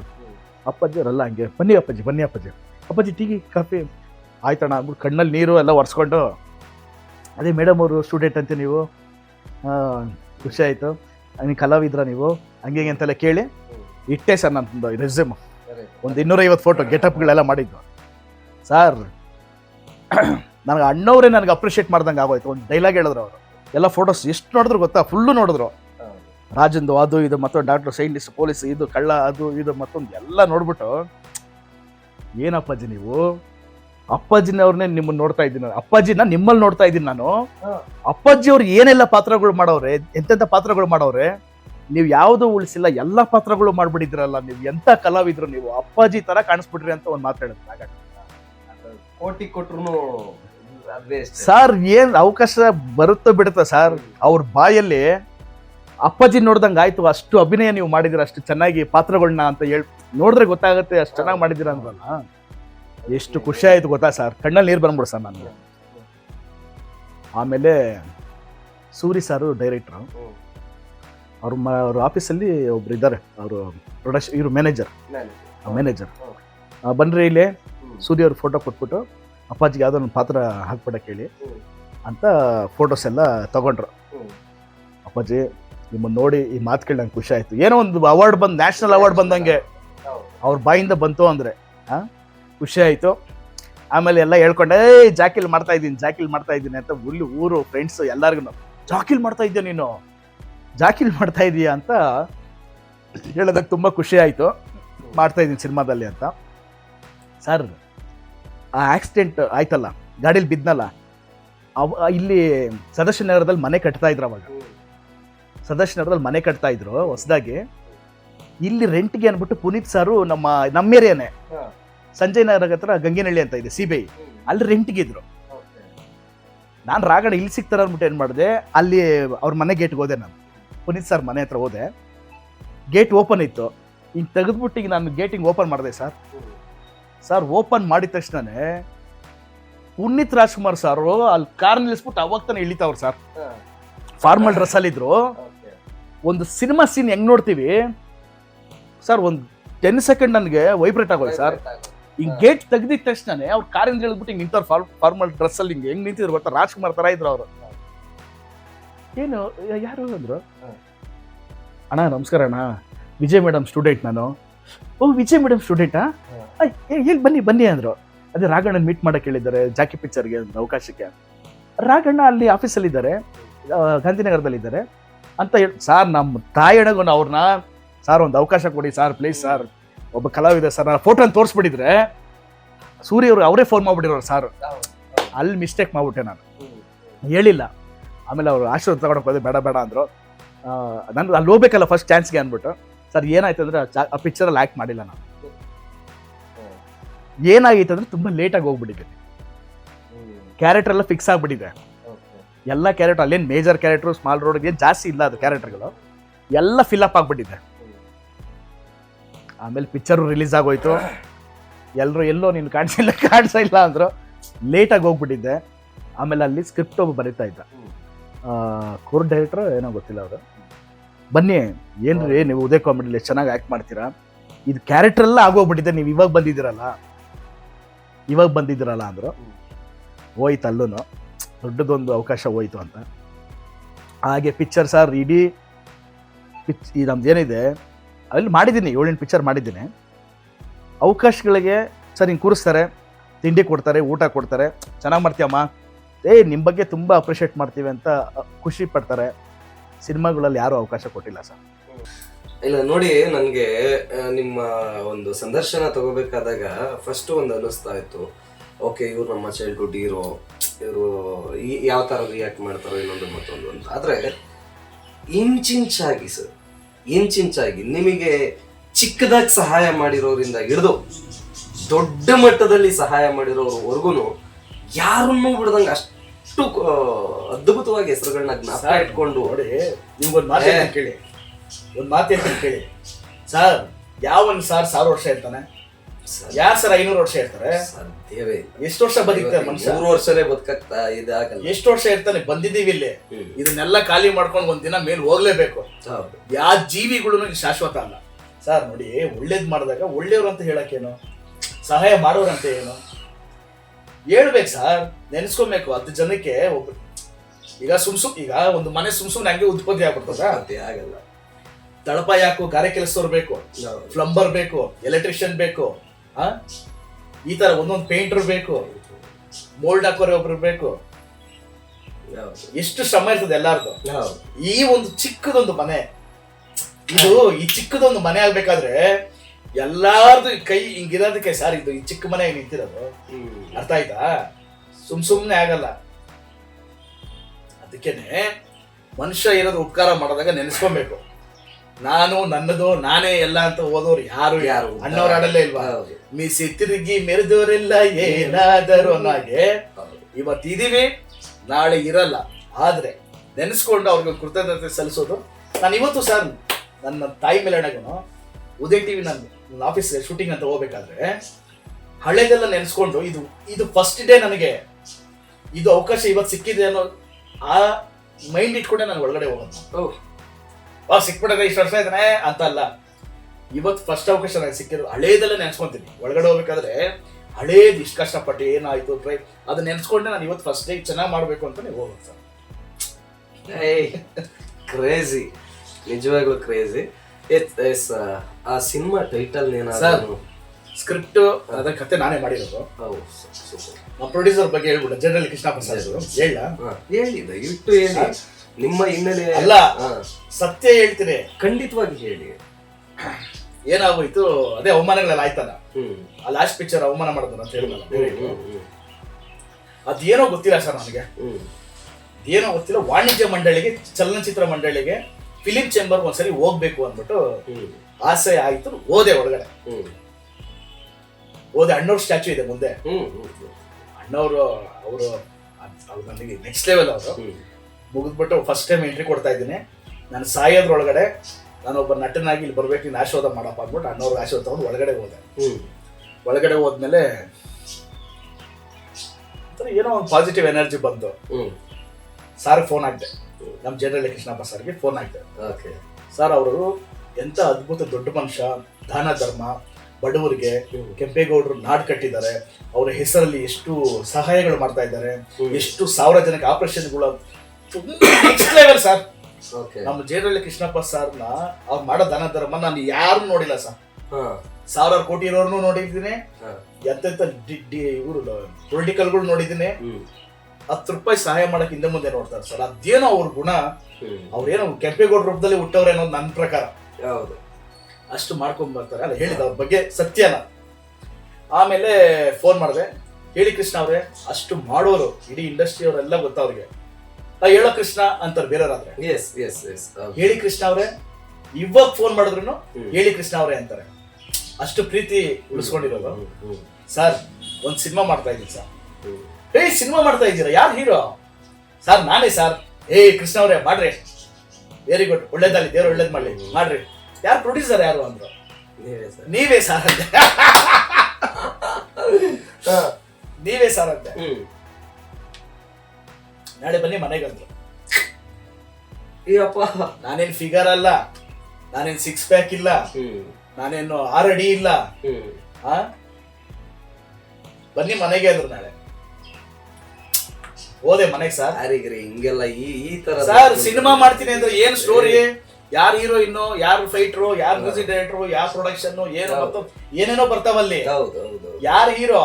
A: ಅಪ್ಪಾಜಿಯವರೆಲ್ಲ ಹಂಗೆ, ಬನ್ನಿ ಅಪ್ಪಾಜಿ ಬನ್ನಿ ಅಪ್ಪಾಜಿ. ಅಪ್ಪಾಜಿ ಟೀ, ಕಾಫಿ. ಆಯ್ತಣ್ಣ ಅಂದ್ಬಿಟ್ಟು ಕಣ್ಣಲ್ಲಿ ನೀರು ಎಲ್ಲ ಒರೆಸ್ಕೊಂಡು. ಅದೇ ಮೇಡಮ್ ಅವರು ಸ್ಟೂಡೆಂಟ್ ಅಂತ ನೀವು. ಖುಷಿ ಆಯಿತು. ನೀವು ಕಲಾವಿದ್ರ ನೀವು. ಹಂಗೆ ಹಿಂಗೆ ಅಂತೆಲ್ಲ ಕೇಳಿ. ಇಟ್ಟೆ ಸರ್ ನಂದು ರೆಸ್ಯೂಮ್. ಒಂದು ಇನ್ನೂರೈವತ್ತು ಫೋಟೋ ಗೆಟಪ್ಗಳೆಲ್ಲ ಮಾಡಿದ್ದು. ಸರ್ ನನಗೆ ಅಣ್ಣವರೇ ನನಗೆ ಅಪ್ರಿಷಿಯೇಟ್ ಮಾಡ್ದಂಗೆ ಆಗೋಯ್ತು. ಒಂದು ಡೈಲಾಗ್ ಹೇಳಿದ್ರು ಅವರು. ಎಲ್ಲ ಫೋಟೋಸ್ ಎಷ್ಟು ನೋಡಿದ್ರು ಗೊತ್ತಾ? ಫುಲ್ಲು ನೋಡಿದ್ರು. ರಾಜಂದು ಅದು ಇದು ಮತ್ತೊಂದು ಡಾಕ್ಟರ್ ಸೈಂಟಿಸ್ಟ್ ಪೊಲೀಸ್ ಇದು ಕಳ್ಳ ಅದು ಇದು ಮತ್ತೊಂದು ಎಲ್ಲ ನೋಡ್ಬಿಟ್ಟು ಏನಪ್ಪಾಜಿ ನೀವು ಅಪ್ಪಾಜಿನವ್ರನ್ನೇ ನಿಮ್ಮನ್ನ ನೋಡ್ತಾ ಇದ್ದೀನಿ. ಅಪ್ಪಾಜಿನ ನಿಮ್ಮಲ್ಲಿ ನೋಡ್ತಾ ಇದ್ದೀನಿ ನಾನು ಅಪ್ಪಾಜಿ ಅವ್ರು ಏನೆಲ್ಲ ಪಾತ್ರಗಳು ಮಾಡವ್ರೆ ಎಂತೆಂಥ ಪಾತ್ರಗಳು ಮಾಡವ್ರೆ ನೀವು ಯಾವುದು ಉಳಿಸಿಲ್ಲ ಎಲ್ಲ ಪಾತ್ರಗಳು ಮಾಡ್ಬಿಟ್ಟಿದ್ರಲ್ಲ ನೀವು ಎಂತ ಕಲಾವಿದ್ರು ನೀವು ಅಪ್ಪಾಜಿ ತರ ಕಾಣಿಸ್ಬಿಟ್ರಿ ಅಂತ ಒಂದು ಮಾತು ಹೇಳಿದ್ರು ಆಗ.
B: ಕೋಟಿ ಕೊಟ್ರು
A: ಸರ್ ಏನ್ ಅವಕಾಶ ಬರುತ್ತೋ ಬಿಡುತ್ತೋ ಸರ್ ಅವ್ರ ಬಾಯಲ್ಲಿ ಅಪ್ಪಾಜಿ ನೋಡ್ದಂಗೆ ಆಯ್ತು ಅಷ್ಟು ಅಭಿನಯ ನೀವು ಮಾಡಿದಿರ ಅಷ್ಟು ಚೆನ್ನಾಗಿ ಪಾತ್ರಗಳನ್ನ ಅಂತ ಹೇಳಿ ನೋಡಿದ್ರೆ ಗೊತ್ತಾಗುತ್ತೆ ಅಷ್ಟು ಚೆನ್ನಾಗಿ ಮಾಡಿದಿರ ಅಂದ್ರಲ್ಲ. ಎಷ್ಟು ಖುಷಿ ಆಯ್ತು ಗೊತ್ತಾ ಸರ್? ಕಣ್ಣಲ್ಲಿ ನೀರು ಬಂದ್ಬಿಡು ಸರ್ ನನಗೆ. ಆಮೇಲೆ ಸೂರಿ ಸಾರು ಡೈರೆಕ್ಟ್ರು. ಅವ್ರ ಮ ಅವ್ರ ಆಫೀಸಲ್ಲಿ ಒಬ್ರು ಇದ್ದಾರೆ ಅವರು ಪ್ರೊಡಕ್ಷನ್ ಇವರು ಮ್ಯಾನೇಜರ್. ಮ್ಯಾನೇಜರ್. ಬನ್ನಿರಿ ಇಲ್ಲಿ ಸೂರ್ಯ ಅವ್ರ ಫೋಟೋ ಕೊಟ್ಬಿಟ್ಟು ಅಪ್ಪಾಜಿಗೆ ಯಾವುದೋ ಒಂದು ಪಾತ್ರ ಹಾಕ್ಬಿಡಕ್ಕೆ ಹೇಳಿ ಅಂತ ಫೋಟೋಸ್ ಎಲ್ಲ ತಗೊಂಡ್ರು. ಅಪ್ಪಾಜಿ ನಿಮ್ಮನ್ನ ನೋಡಿ ಈ ಮಾತು ಕೇಳಿ ನಂಗೆ ಖುಷಿ ಆಯ್ತು. ಏನೋ ಒಂದು ಅವಾರ್ಡ್ ಬಂದು ನ್ಯಾಷನಲ್ ಅವಾರ್ಡ್ ಬಂದಂಗೆ ಅವ್ರ ಬಾಯಿಂದ ಬಂತು ಅಂದರೆ, ಹಾಂ? ಖುಷಿ ಆಯಿತು. ಆಮೇಲೆ ಎಲ್ಲ ಹೇಳ್ಕೊಂಡೆ ಜಾಕಿಲ್ ಮಾಡ್ತಾ ಇದ್ದೀನಿ, ಜಾಕಿಲ್ ಮಾಡ್ತಾ ಇದ್ದೀನಿ ಅಂತ ಹುಲ್ಲು, ಊರು ಫ್ರೆಂಡ್ಸು ಎಲ್ಲರಿಗೂ ಜಾಕಿಲ್ ಮಾಡ್ತಾ ಇದ್ದೆ ನೀನು? ಜಾಕಿಲ್ ಮಾಡ್ತಾ ಇದೀಯಾ? ಅಂತ ಹೇಳೋದಕ್ಕೆ ತುಂಬ ಖುಷಿ ಆಯ್ತು. ಮಾಡ್ತಾ ಇದ್ದೀನಿ ಸಿನಿಮಾದಲ್ಲಿ ಅಂತ. ಸರ್, ಆ ಆಕ್ಸಿಡೆಂಟ್ ಆಯ್ತಲ್ಲ, ಗಾಡೀಲಿ ಬಿದ್ನಲ್ಲ, ಅವ, ಇಲ್ಲಿ ಸದಸ್ಯ ನಗರದಲ್ಲಿ ಮನೆ ಕಟ್ತಾ ಇದ್ರು ಅವಾಗ. ಸದಸ್ಯ ನಗರದಲ್ಲಿ ಮನೆ ಕಟ್ತಾ ಇದ್ರು ಹೊಸದಾಗಿ. ಇಲ್ಲಿ ರೆಂಟ್ಗೆ ಅನ್ಬಿಟ್ಟು ಪುನೀತ್ ಸಾರು ನಮ್ಮ ನಮ್ಮ ಏರಿಯಾನೇ. ಸಂಜಯ್ ನಗರ ಹತ್ರ ಗಂಗಿನಹಳ್ಳಿ ಅಂತ ಇದೆ ಸಿ ಬಿ ಐ ಅಲ್ಲಿ ರೆಂಟ್ಗೆ ಇದ್ರು. ನಾನು ರಾಗಣ ಇಲ್ಲಿ ಸಿಗ್ತಾರೆ ಅಂದ್ಬಿಟ್ಟು ಏನು ಮಾಡಿದೆ ಅಲ್ಲಿ ಅವ್ರ ಮನೆ ಗೇಟ್ಗೆ ಹೋದೆ ನಾನು. ಪುನೀತ್ ಸರ್ ಮನೆ ಹತ್ರ ಹೋದೆ. ಗೇಟ್ ಓಪನ್ ಇತ್ತು. ಹಿಂಗೆ ತೆಗೆದ್ಬಿಟ್ಟು ಈಗ ನಾನು ಗೇಟಿಂಗ್ ಓಪನ್ ಮಾಡಿದೆ ಸರ್. ಸರ್ ಓಪನ್ ಮಾಡಿದ ತಕ್ಷಣನೇ ಪುನೀತ್ ರಾಜ್ಕುಮಾರ್ ಸರ್ ಅಲ್ಲಿ ಕಾರ್ ನಿಲ್ಲಿಸ್ಬಿಟ್ಟು ಅವಾಗ ತಾನೇ ಇಳಿತಾವ್ರು ಸರ್. ಫಾರ್ಮಲ್ ಡ್ರೆಸ್ಸಲ್ಲಿ ಇದ್ರು. ಒಂದು ಸಿನಿಮಾ ಸೀನ್ ಹೆಂಗ್ ನೋಡ್ತೀವಿ? ಸರ್ ಒಂದು ಟೆನ್ ಸೆಕೆಂಡ್ ನನಗೆ ವೈಬ್ರೇಟ್ ಆಗೋದು ಸರ್. ಹಿಂಗ್ ಗೇಟ್ ತೆಗ್ದಿದ ತಕ್ಷಣನೇ ಅವ್ರು ಕಾರಿಂದ ಹೇಳ್ಬಿಟ್ಟು ಹಿಂಗೆ ನಿಂತವ್ರು ಫಾರ್ ಫಾರ್ಮಲ್ ಡ್ರೆಸ್ಸಲ್ಲಿ ಹಿಂಗೆ ಹೆಂಗ್ ನಿಂತಿದ್ರು ಗೊತ್ತಾ? ರಾಜ್ಕುಮಾರ್ ತರ ಇದ್ರು ಅವರು. ಏನು ಯಾರು ಅಂದ್ರು? ಅಣ್ಣ ನಮಸ್ಕಾರ ಅಣ್ಣ. ವಿಜಯ್ ಮೇಡಮ್ ಸ್ಟೂಡೆಂಟ್ ನಾನು. ಓ ವಿಜಯ್ ಮೇಡಮ್ ಸ್ಟೂಡೆಂಟಾ ಹೇಳಿ ಬನ್ನಿ ಬನ್ನಿ ಅಂದ್ರು. ಅದೇ ರಾಘಣ್ಣನ ಮೀಟ್ ಮಾಡಕ್ ಹೇಳಿದ್ದಾರೆ ಜಾಕಿ ಪಿಕ್ಚರ್ಗೆ ಒಂದು ಅವಕಾಶಕ್ಕೆ. ರಾಘಣ್ಣ ಅಲ್ಲಿ ಆಫೀಸಲ್ಲಿ ಇದ್ದಾರೆ ಗಾಂಧಿನಗರದಲ್ಲಿ ಇದ್ದಾರೆ ಅಂತ ಹೇಳಿ ಸರ್ ನಮ್ಮ ತಾಯಿಯಣಗೊಂಡು ಅವ್ರನ್ನ ಸಾರ್ ಒಂದು ಅವಕಾಶ ಕೊಡಿ ಸಾರ್ ಪ್ಲೀಸ್ ಸರ್. ಒಬ್ಬ ಕಲಾವಿದ ಸರ್ ನಾನು ಫೋಟೋನ ತೋರಿಸ್ಬಿಟ್ಟಿದ್ರೆ ಸೂರ್ಯ ಅವರು ಅವರೇ ಫೋನ್ ಮಾಡ್ಬಿಟ್ಟಿರೋರು ಸರ್. ಅಲ್ಲಿ ಮಿಸ್ಟೇಕ್ ಮಾಡ್ಬಿಟ್ಟೆ ನಾನು. ಹೇಳಿಲ್ಲ. ಆಮೇಲೆ ಅವರು ಆಶೀರ್ವಾದ ತಗೊಂಡೋಗಿ ಹೋದೆ ಬೇಡ ಬೇಡ ಅಂದರು. ನಾನು ಅಲ್ಲಿ ಹೋಗ್ಬೇಕಲ್ಲ ಫಸ್ಟ್ ಚಾನ್ಸ್ಗೆ ಅಂದ್ಬಿಟ್ಟು. ಸರ್ ಏನಾಯ್ತು ಅಂದರೆ ಆ ಪಿಕ್ಚರಲ್ಲಿ ಆ್ಯಕ್ಟ್ ಮಾಡಿಲ್ಲ ನಾನು. ಏನಾಗಿತ್ತು ಅಂದರೆ ತುಂಬ ಲೇಟಾಗಿ ಹೋಗ್ಬಿಟ್ಟಿದ್ದೆ. ಕ್ಯಾರೆಕ್ಟರ್ ಎಲ್ಲ ಫಿಕ್ಸ್ ಆಗಿಬಿಟ್ಟಿದೆ. ಎಲ್ಲ ಕ್ಯಾರೆಕ್ಟರ್ ಅಲ್ಲೇನು ಮೇಜರ್ ಕ್ಯಾರೆಕ್ಟರ್ ಸ್ಮಾಲ್ ರೋಡ್ ಏನು ಜಾಸ್ತಿ ಇಲ್ಲ ಅದು ಕ್ಯಾರೆಕ್ಟರ್ಗಳು ಎಲ್ಲ ಫಿಲ್ ಅಪ್ ಆಗಿಬಿಟ್ಟಿದೆ. ಆಮೇಲೆ ಪಿಕ್ಚರು ರಿಲೀಸ್ ಆಗೋಯ್ತು. ಎಲ್ಲರೂ ಎಲ್ಲೋ ನೀನು ಕಾಣಿಸಿಲ್ಲ ಕಾಣಿಸ್ತಾ ಇಲ್ಲ ಅಂದರು. ಲೇಟಾಗಿ ಹೋಗ್ಬಿಟ್ಟಿದ್ದೆ. ಆಮೇಲೆ ಅಲ್ಲಿ ಸ್ಕ್ರಿಪ್ಟ್ ಒಬ್ಬ ಬರೀತಾ ಇದ್ದ. ಕೋರ್ ಡೈರೆಕ್ಟ್ರು ಏನೋ ಗೊತ್ತಿಲ್ಲ ಅವರು. ಬನ್ನಿ ಏನ್ರಿ ನೀವು ಉದಯ ಕಾಮಿಡಿಲಿ ಎಷ್ಟು ಚೆನ್ನಾಗಿ ಆ್ಯಕ್ಟ್ ಮಾಡ್ತೀರಾ? ಇದು ಕ್ಯಾರೆಕ್ಟರ್ ಎಲ್ಲ ಆಗೋಗ್ಬಿಟ್ಟಿದೆ ನೀವು ಇವಾಗ ಬಂದಿದ್ದೀರಲ್ಲ. ಇವಾಗ ಬಂದಿದ್ದೀರಲ್ಲ ಅಂದರು. ಹೋಯ್ತು ಅಲ್ಲೂ ದೊಡ್ಡದೊಂದು ಅವಕಾಶ ಹೋಯಿತು ಅಂತ. ಹಾಗೆ ಪಿಕ್ಚರ್ ಸರ್ ಇಡೀ ಪಿಚ್ ಈ ನಮ್ದು ಏನಿದೆ, ಅಲ್ಲಿ ಮಾಡಿದ್ದೀನಿ, ಏಳೆಂಟು ಪಿಕ್ಚರ್ ಮಾಡಿದ್ದೀನಿ. ಅವಕಾಶಗಳಿಗೆ ಸರ್ ಹಿಂಗೆ ಕೂರಿಸ್ತಾರೆ, ತಿಂಡಿ ಕೊಡ್ತಾರೆ, ಊಟ ಕೊಡ್ತಾರೆ. ಚೆನ್ನಾಗಿ ಮಾಡ್ತೀಯಮ್ಮ? ಏ ನಿಮ್ಮ ಬಗ್ಗೆ ತುಂಬ ಅಪ್ರಿಷಿಯೇಟ್ ಮಾಡ್ತೀವಿ ಅಂತ ಖುಷಿ ಪಡ್ತಾರೆ. ಸಿನಿಮಾಗಳಲ್ಲಿ ಯಾರೂ ಅವಕಾಶ ಕೊಟ್ಟಿಲ್ಲ ಸರ್.
B: ಇಲ್ಲ, ನೋಡಿ, ನನಗೆ ನಿಮ್ಮ ಒಂದು ಸಂದರ್ಶನ ತಗೋಬೇಕಾದಾಗ ಫಸ್ಟ್ ಒಂದು ಅನ್ನಿಸ್ತಾ ಇತ್ತು. ಓಕೆ ಇವ್ರು ನಮ್ಮ ಚೈಲ್ಡ್ಹುಡ್ ಹೀರೋ ಇವರು ಯಾವ ಥರ ರಿಯಾಕ್ಟ್ ಮಾಡ್ತಾರೋ ಇನ್ನೊಂದು ಮತ್ತೊಂದು ಅಂತ. ಆದರೆ ಇಂಚಿಂಚಾಗಿ ಸರ್ ಇಂಚಿಂಚಾಗಿ ನಿಮಗೆ ಚಿಕ್ಕದಾಗಿ ಸಹಾಯ ಮಾಡಿರೋರಿಂದ ಹಿಡಿದು ದೊಡ್ಡ ಮಟ್ಟದಲ್ಲಿ ಸಹಾಯ ಮಾಡಿರೋವರೆಗೂ ಯಾರನ್ನೂ ಬಿಡ್ದಂಗೆ ಅಷ್ಟು ಅದ್ಭುತವಾಗಿ ಹೆಸರುಗಳನ್ನ ಜ್ಞಾಪಕ ಇಟ್ಕೊಂಡು
A: ನೋಡಿ ನಿಮ್ಗೊಂದು ಮಾತು ಕೇಳಿ. ಒಂದು ಮಾತು ಕೇಳಿ. ಸರ್ ಯಾವನ್ ಸಾರ್ ಸಾವಿರ ವರ್ಷ ಇರ್ತಾನೆ ಯಾರು ಸರ್ ಐನೂರು ವರ್ಷ ಇರ್ತಾರೆ
B: ಸಾಧ್ಯವೇ ಇಲ್ಲ
A: ಎಷ್ಟು ವರ್ಷ ಬದುಕ್ತಾರೆ ಮನುಷ್ಯ?
B: ಮೂರು ವರ್ಷನೇ ಬದುಕಕ್ತಾ ಇದಾಗಲ್ಲ.
A: ಎಷ್ಟು ವರ್ಷ ಇರ್ತಾನೆ ಬಂದಿದ್ದೀವಿ ಇಲ್ಲಿ. ಇದನ್ನೆಲ್ಲ ಖಾಲಿ ಮಾಡ್ಕೊಂಡು ಒಂದಿನ ಮೇಲೆ ಹೋಗ್ಲೇಬೇಕು.
B: ಯಾ
A: ಯಾವ ಜೀವಿಗಳು ಶಾಶ್ವತ ಅಲ್ಲ. ಸರ್ ನೋಡಿ ಒಳ್ಳೇದ್ ಮಾಡಿದಾಗ ಒಳ್ಳೆಯವ್ರು ಅಂತ ಹೇಳಕ್ಕೇನು? ಸಹಾಯ ಮಾಡೋರಂತ ಅಂತ ಏನು? ಹೇಳ್ಬೇಕು ಸರ್ ನೆನೆಸ್ಕೊಬೇಕು. ಹತ್ತು ಜನಕ್ಕೆ ಒಬ್ಬ ಈಗ ಸುಮ್ ಸುಮ್ ಈಗ ಒಂದು ಮನೆ ಸುಮ್ ಸುಮ್ನೆ ಹಂಗೆ ಉತ್ಪತ್ತಿ ಆಗ್ಬಿಡ್ತದ?
B: ಅದೇ ಆಗಲ್ಲ.
A: ತಳಪ ಯಾಕು ಗಾರೆ ಕೆಲಸದವ್ರು ಬೇಕು. ಪ್ಲಂಬರ್ ಬೇಕು ಎಲೆಕ್ಟ್ರಿಷಿಯನ್ ಬೇಕು. ಆ? ಈ ತರ ಒಂದೊಂದು ಪೇಂಟರ್ ಬೇಕು ಮೋಲ್ಡ್ ಹಾಕೋರೆ ಒಬ್ರು ಬೇಕು. ಎಷ್ಟು ಶ್ರಮ ಇರ್ತದೆ ಎಲ್ಲಾರ್ದು. ಈ ಒಂದು ಚಿಕ್ಕದೊಂದು ಮನೆ, ಇದು ಈ ಚಿಕ್ಕದೊಂದು ಮನೆ ಆಗ್ಬೇಕಾದ್ರೆ ಎಲ್ಲಾರ್ದು ಕೈ ಹಿಂಗಿರೋದಕ್ಕೆ ಸರ್ ಇದು ಈ ಚಿಕ್ಕ ಮನೆ ನಿಂತಿರೋದು. ಅರ್ಥ ಆಯ್ತಾ? ಸುಮ್ ಸುಮ್ನೆ ಆಗಲ್ಲ. ಅದಕ್ಕೇನೆ ಮನುಷ್ಯ ಇರೋದು ಉಪಕಾರ ಮಾಡಿದಾಗ ನೆನೆಸ್ಕೊಬೇಕು. ನಾನು ನನ್ನದು ನಾನೇ ಎಲ್ಲ ಅಂತ ಓದೋರು ಯಾರು ಯಾರು? ಅಣ್ಣವ್ರ ಆಡಲ್ಲೇ ಇಲ್ವಾ. ಮೀಸಿ ತಿರುಗಿ ಮೆರೆದವರೆಲ್ಲ ಏನಾದರೂ ಅನ್ನೋಗೆ
B: ಇವತ್ತಿದ್ದೀವಿ
A: ಇವತ್ತು ಇದೀವಿ ನಾಳೆ ಇರಲ್ಲ ಆದ್ರೆ ನೆನೆಸ್ಕೊಂಡು ಅವ್ರಿಗೆ ಕೃತಜ್ಞತೆ ಸಲ್ಲಿಸೋದು ನಾನು ಇವತ್ತು ಸರ್ ನನ್ನ ತಾಯಿ ಮೇಲೆ ಅಣ್ಣಗನು ಉದಯ ಟಿವಿ ನನ್ನ ಆಫೀಸ್ ಶೂಟಿಂಗ್ ಅಂತ ಹೋಗ್ಬೇಕಾದ್ರೆ ಹಳೆದೆಲ್ಲ ನೆನೆಸ್ಕೊಂಡು ಇದು ಇದು ಫಸ್ಟ್ ಡೇ ನನಗೆ ಇದು ಅವಕಾಶ ಇವತ್ತು ಸಿಕ್ಕಿದೆ ಅನ್ನೋ ಆ ಮೈಂಡ್ ಇಟ್ಕೊಂಡೆ ನಾನು ಒಳಗಡೆ ಹೋಗೋದು. ಆ ಸಿಕ್ಬಿಡದೆ ಇಷ್ಟು ವರ್ಷ ಇದ್ದಾನೆ ಅಂತ ಅಲ್ಲ ಇವತ್ತು ಫಸ್ಟ್ ಅವಕಾಶ ನನಗೆ ಸಿಕ್ಕಿರೋದು ಹಳೇದೆಲ್ಲ ನೆನೆಸ್ಕೊಂತೀನಿ. ಒಳಗಡೆ ಹೋಗ್ಬೇಕಾದ್ರೆ ಹಳೇದು ಇಷ್ಟು ಕಷ್ಟಪಟ್ಟು ಏನಾಯ್ತು ಟ್ರೈ ಅದನ್ನ ನೆನೆಸ್ಕೊಂಡೆ ನಾನು ಇವತ್ತು ಫಸ್ಟ್ ಡೇ ಚೆನ್ನಾಗಿ ಮಾಡಬೇಕು ಅಂತ ನೀವು ಹೋಗೋದು ಸರ್.
B: ಕ್ರೇಜಿ ನಿಜವಾಗ್ಲೂ ಕ್ರೇಜಿ ಎಸ್ ಆ ಸಿನಿಮಾ ಟೈಟಲ್ ಏನಾದ್ರು
A: ಸ್ಕ್ರಿಪ್ಟ್ ಅದರ ಕತೆ ನಾನೇ ಮಾಡಿರೋದು. ನಮ್ಮ ಪ್ರೊಡ್ಯೂಸರ್ ಬಗ್ಗೆ ಹೇಳ್ಬಿಟ್ಟು ಜನರಲ್ ಕೃಷ್ಣ ಪ್ರಸಾದ್ ಹೇಳ.
B: ಹೇಳಿ ದಯವಿಟ್ಟು ಹೇಳಿ. ನಿಮ್ಮ ಹಿನ್ನೆಲೆ
A: ಅಲ್ಲ. ಸತ್ಯ ಹೇಳ್ತೀನಿ.
B: ಖಂಡಿತವಾಗಿ ಹೇಳಿ.
A: ಏನಾಗೋಯ್ತು? ಅದೇ ಅವಮಾನಗಳೆಲ್ಲ ಆಯ್ತಲ್ಲ? ಆ ಲಾಸ್ಟ್ ಪಿಕ್ಚರ್ ಅವಮಾನ ಮಾಡಿದ್ರು ಅಂತ ಹೇಳಿದ್ನಲ್ಲ.
B: ಹ್ಮ್
A: ಅದೇನೋ ಗೊತ್ತಿಲ್ಲ ಸರ್ ನನಗೆ. ಏನೋ ಗೊತ್ತಿಲ್ಲ ವಾಣಿಜ್ಯ ಮಂಡಳಿಗೆ ಚಲನಚಿತ್ರ ಮಂಡಳಿಗೆ ಫಿಲಿಂ ಚೇಂಬರ್ ಒಂದ್ಸರಿ ಹೋಗ್ಬೇಕು ಅಂದ್ಬಿಟ್ಟು ಆಸೆ ಆಯ್ತು ಓದೆ ಒಳಗಡೆ. ಓದೆ ಅಣ್ಣವ್ರ ಸ್ಟ್ಯಾಚು ಇದೆ ಮುಂದೆ. ಅಣ್ಣವರು ಅವರು ಅವ್ರು ನನಗೆ ನೆಕ್ಸ್ಟ್ ಲೆವೆಲ್ ಅವರು. ಮುಗಿದ್ಬಿಟ್ಟು ಫಸ್ಟ್ ಟೈಮ್ ಎಂಟ್ರಿ ಕೊಡ್ತಾ ಇದ್ದೀನಿ. ನಾನು ಸಾಯೋದ್ರೊಳಗಡೆ ನಾನೊಬ್ಬ ನಟನಾಗಿ ಇಲ್ಲಿ ಬರ್ಬೇಕು ನೀನು ಆಶೀರ್ವಾದ ಮಾಡಪ್ಪ ಅಂದ್ಬಿಟ್ಟು ಅಣ್ಣವ್ರ ಆಶೀರ್ವಾದ ತಗೊಂಡು ಒಳಗಡೆ ಹೋದೆ. ಒಳಗಡೆ ಹೋದ್ಮೇಲೆ ಏನೋ ಒಂದು ಪಾಸಿಟಿವ್ ಎನರ್ಜಿ ಬಂತು. ಸಾರ್ ಫೋನ್ ಹಾಕಿದೆ. ನಮ್ಮ ಜನರಲ್ ಕೃಷ್ಣಪ್ಪ ಸರ್ಗೆ ಫೋನ್ ಹಾಕ್ದೆ.
B: ಓಕೆ.
A: ಸರ್ ಅವರು ಎಂತ ಅದ್ಭುತ ದೊಡ್ಡ ಮನುಷ್ಯ ದಾನ ಧರ್ಮ ಬಡವರಿಗೆ ಕೆಂಪೇಗೌಡರು ನಾಡ್ ಕಟ್ಟಿದ್ದಾರೆ. ಅವರ ಹೆಸರಲ್ಲಿ ಎಷ್ಟು ಸಹಾಯಗಳು ಮಾಡ್ತಾ ಇದ್ದಾರೆ. ಎಷ್ಟು ಸಾವಿರ ಜನಕ್ಕೆ ಆಪರೇಷನ್ಗಳು ನೆಕ್ಸ್ಟ್ ಲೆವೆಲ್ ಸರ್.
B: ಓಕೆ
A: ನಮ್ಮ ಜೇರಳ್ಳಿ ಕೃಷ್ಣಪ್ಪ ಸರ್ನ ಅವ್ರು ಮಾಡೋ ಧನ ಧರ್ಮ ನಾನು ಯಾರು ನೋಡಿಲ್ಲ ಸರ್. ಸಾವಿರಾರು ಕೋಟಿ ಇರೋರ್ನು ನೋಡಿದ್ದೀನಿ. ಎಂತೆಂತ ಇವರು ಪೊಲಿಟಿಕಲ್ಗಳು ನೋಡಿದ್ದೀನಿ. ಹತ್ತು ರೂಪಾಯಿ ಸಹಾಯ ಮಾಡಕ್ ಹಿಂದೆ ಮುಂದೆ ನೋಡ್ತಾರೆ ಸರ್. ಅದೇನೋ ಅವ್ರ ಗುಣ. ಅವ್ರೇನೋ ಕೆಂಪೇಗೌಡ ರೂಪದಲ್ಲಿ ಹುಟ್ಟವ್ರೆ ಅನ್ನೋದು ನನ್ನ ಪ್ರಕಾರ.
B: ಹೌದು
A: ಅಷ್ಟು ಮಾಡ್ಕೊಂಡ್ ಬರ್ತಾರೆ. ಅಲ್ಲ ಹೇಳಿದ ಅವ್ರ ಬಗ್ಗೆ ಸತ್ಯನ. ಆಮೇಲೆ ಫೋನ್ ಮಾಡಿದೆ. ಹೇಳಿ ಕೃಷ್ಣ ಅವ್ರೆ ಅಷ್ಟು ಮಾಡೋರು ಇಡೀ ಇಂಡಸ್ಟ್ರಿ ಅವರೆಲ್ಲ ಗೊತ್ತ ಹೇಳೋ ಕೃಷ್ಣ ಅಂತಾರೆ ಬೇರೆಯವರಾದ್ರೆ
B: ಎಸ್ ಎಸ್ ಎಸ್
A: ಹೇಳಿ ಕೃಷ್ಣ ಅವರೇ ಇವಾಗ ಫೋನ್ ಮಾಡಿದ್ರು. ಹೇಳಿ ಕೃಷ್ಣ ಅವರೇ ಅಂತಾರೆ. ಅಷ್ಟು ಪ್ರೀತಿ ಉಳಿಸ್ಕೊಂಡಿರೋದು. ಸರ್ ಒಂದ್ ಸಿನಿಮಾ ಮಾಡ್ತಾ ಇದ್ದೀನಿ ಸರ್. ಏಯ್ ಸಿನಿಮಾ ಮಾಡ್ತಾ ಇದ್ದೀರಾ? ಯಾರು ಹೀರೋ? ಸರ್ ನಾನೇ ಸರ್. ಏ ಕೃಷ್ಣ ಅವರೇ ಮಾಡ್ರಿ. ವೆರಿ ಗುಡ್ ಒಳ್ಳೇದಾಗಲಿ ದೇವ್ರು ಒಳ್ಳೇದ್ ಮಾಡ್ಲಿ. ಮಾಡ್ರಿ. ಯಾರು ಪ್ರೊಡ್ಯೂಸರ್ ಯಾರು ಅಂದ್ರು?
B: ನೀವೇ ಸರ್.
A: ಅಂತೆ. ನೀವೇ ಸರ್ ಅಂತೆ. ನಾಳೆ ಬನ್ನಿ ಮನೆಗೆ ಅಂದ್ರು
B: ಅಯ್ಯಪ್ಪ.
A: ನಾನೇನ್ ಫಿಗರ್ ಅಲ್ಲ ನಾನೇನ್ ಸಿಕ್ಸ್ ಪ್ಯಾಕ್ ಇಲ್ಲ ನಾನೇನು ಆರ್ ಅಡಿ ಇಲ್ಲ. ಆ? ಬನ್ನಿ ಮನೆಗೆ ಅಂದ್ರು ನಾಳೆ. ಹೋದೆ ಮನೆಗೆ ಸರ್
B: ಯಾರಿಗ್ರಿ ಹಿಂಗೆಲ್ಲ ಈ ಈ ತರ
A: ಸರ್ ಸಿನಿಮಾ ಮಾಡ್ತೀನಿ ಅಂದ್ರೆ ಏನ್ ಸ್ಟೋರಿ ಯಾರು ಹೀರೋಯಿನ್ ಯಾರು ಫೈಟ್ರು ಯಾರು ಮ್ಯೂಸಿಕ್ ಡೈರೆಕ್ಟ್ರು ಯಾರ ಪ್ರೊಡಕ್ಷನ್ ಏನು. ಮತ್ತು ಏನೇನೋ ಬರ್ತಾವಲ್ಲಿ ಯಾರು ಹೀರೋ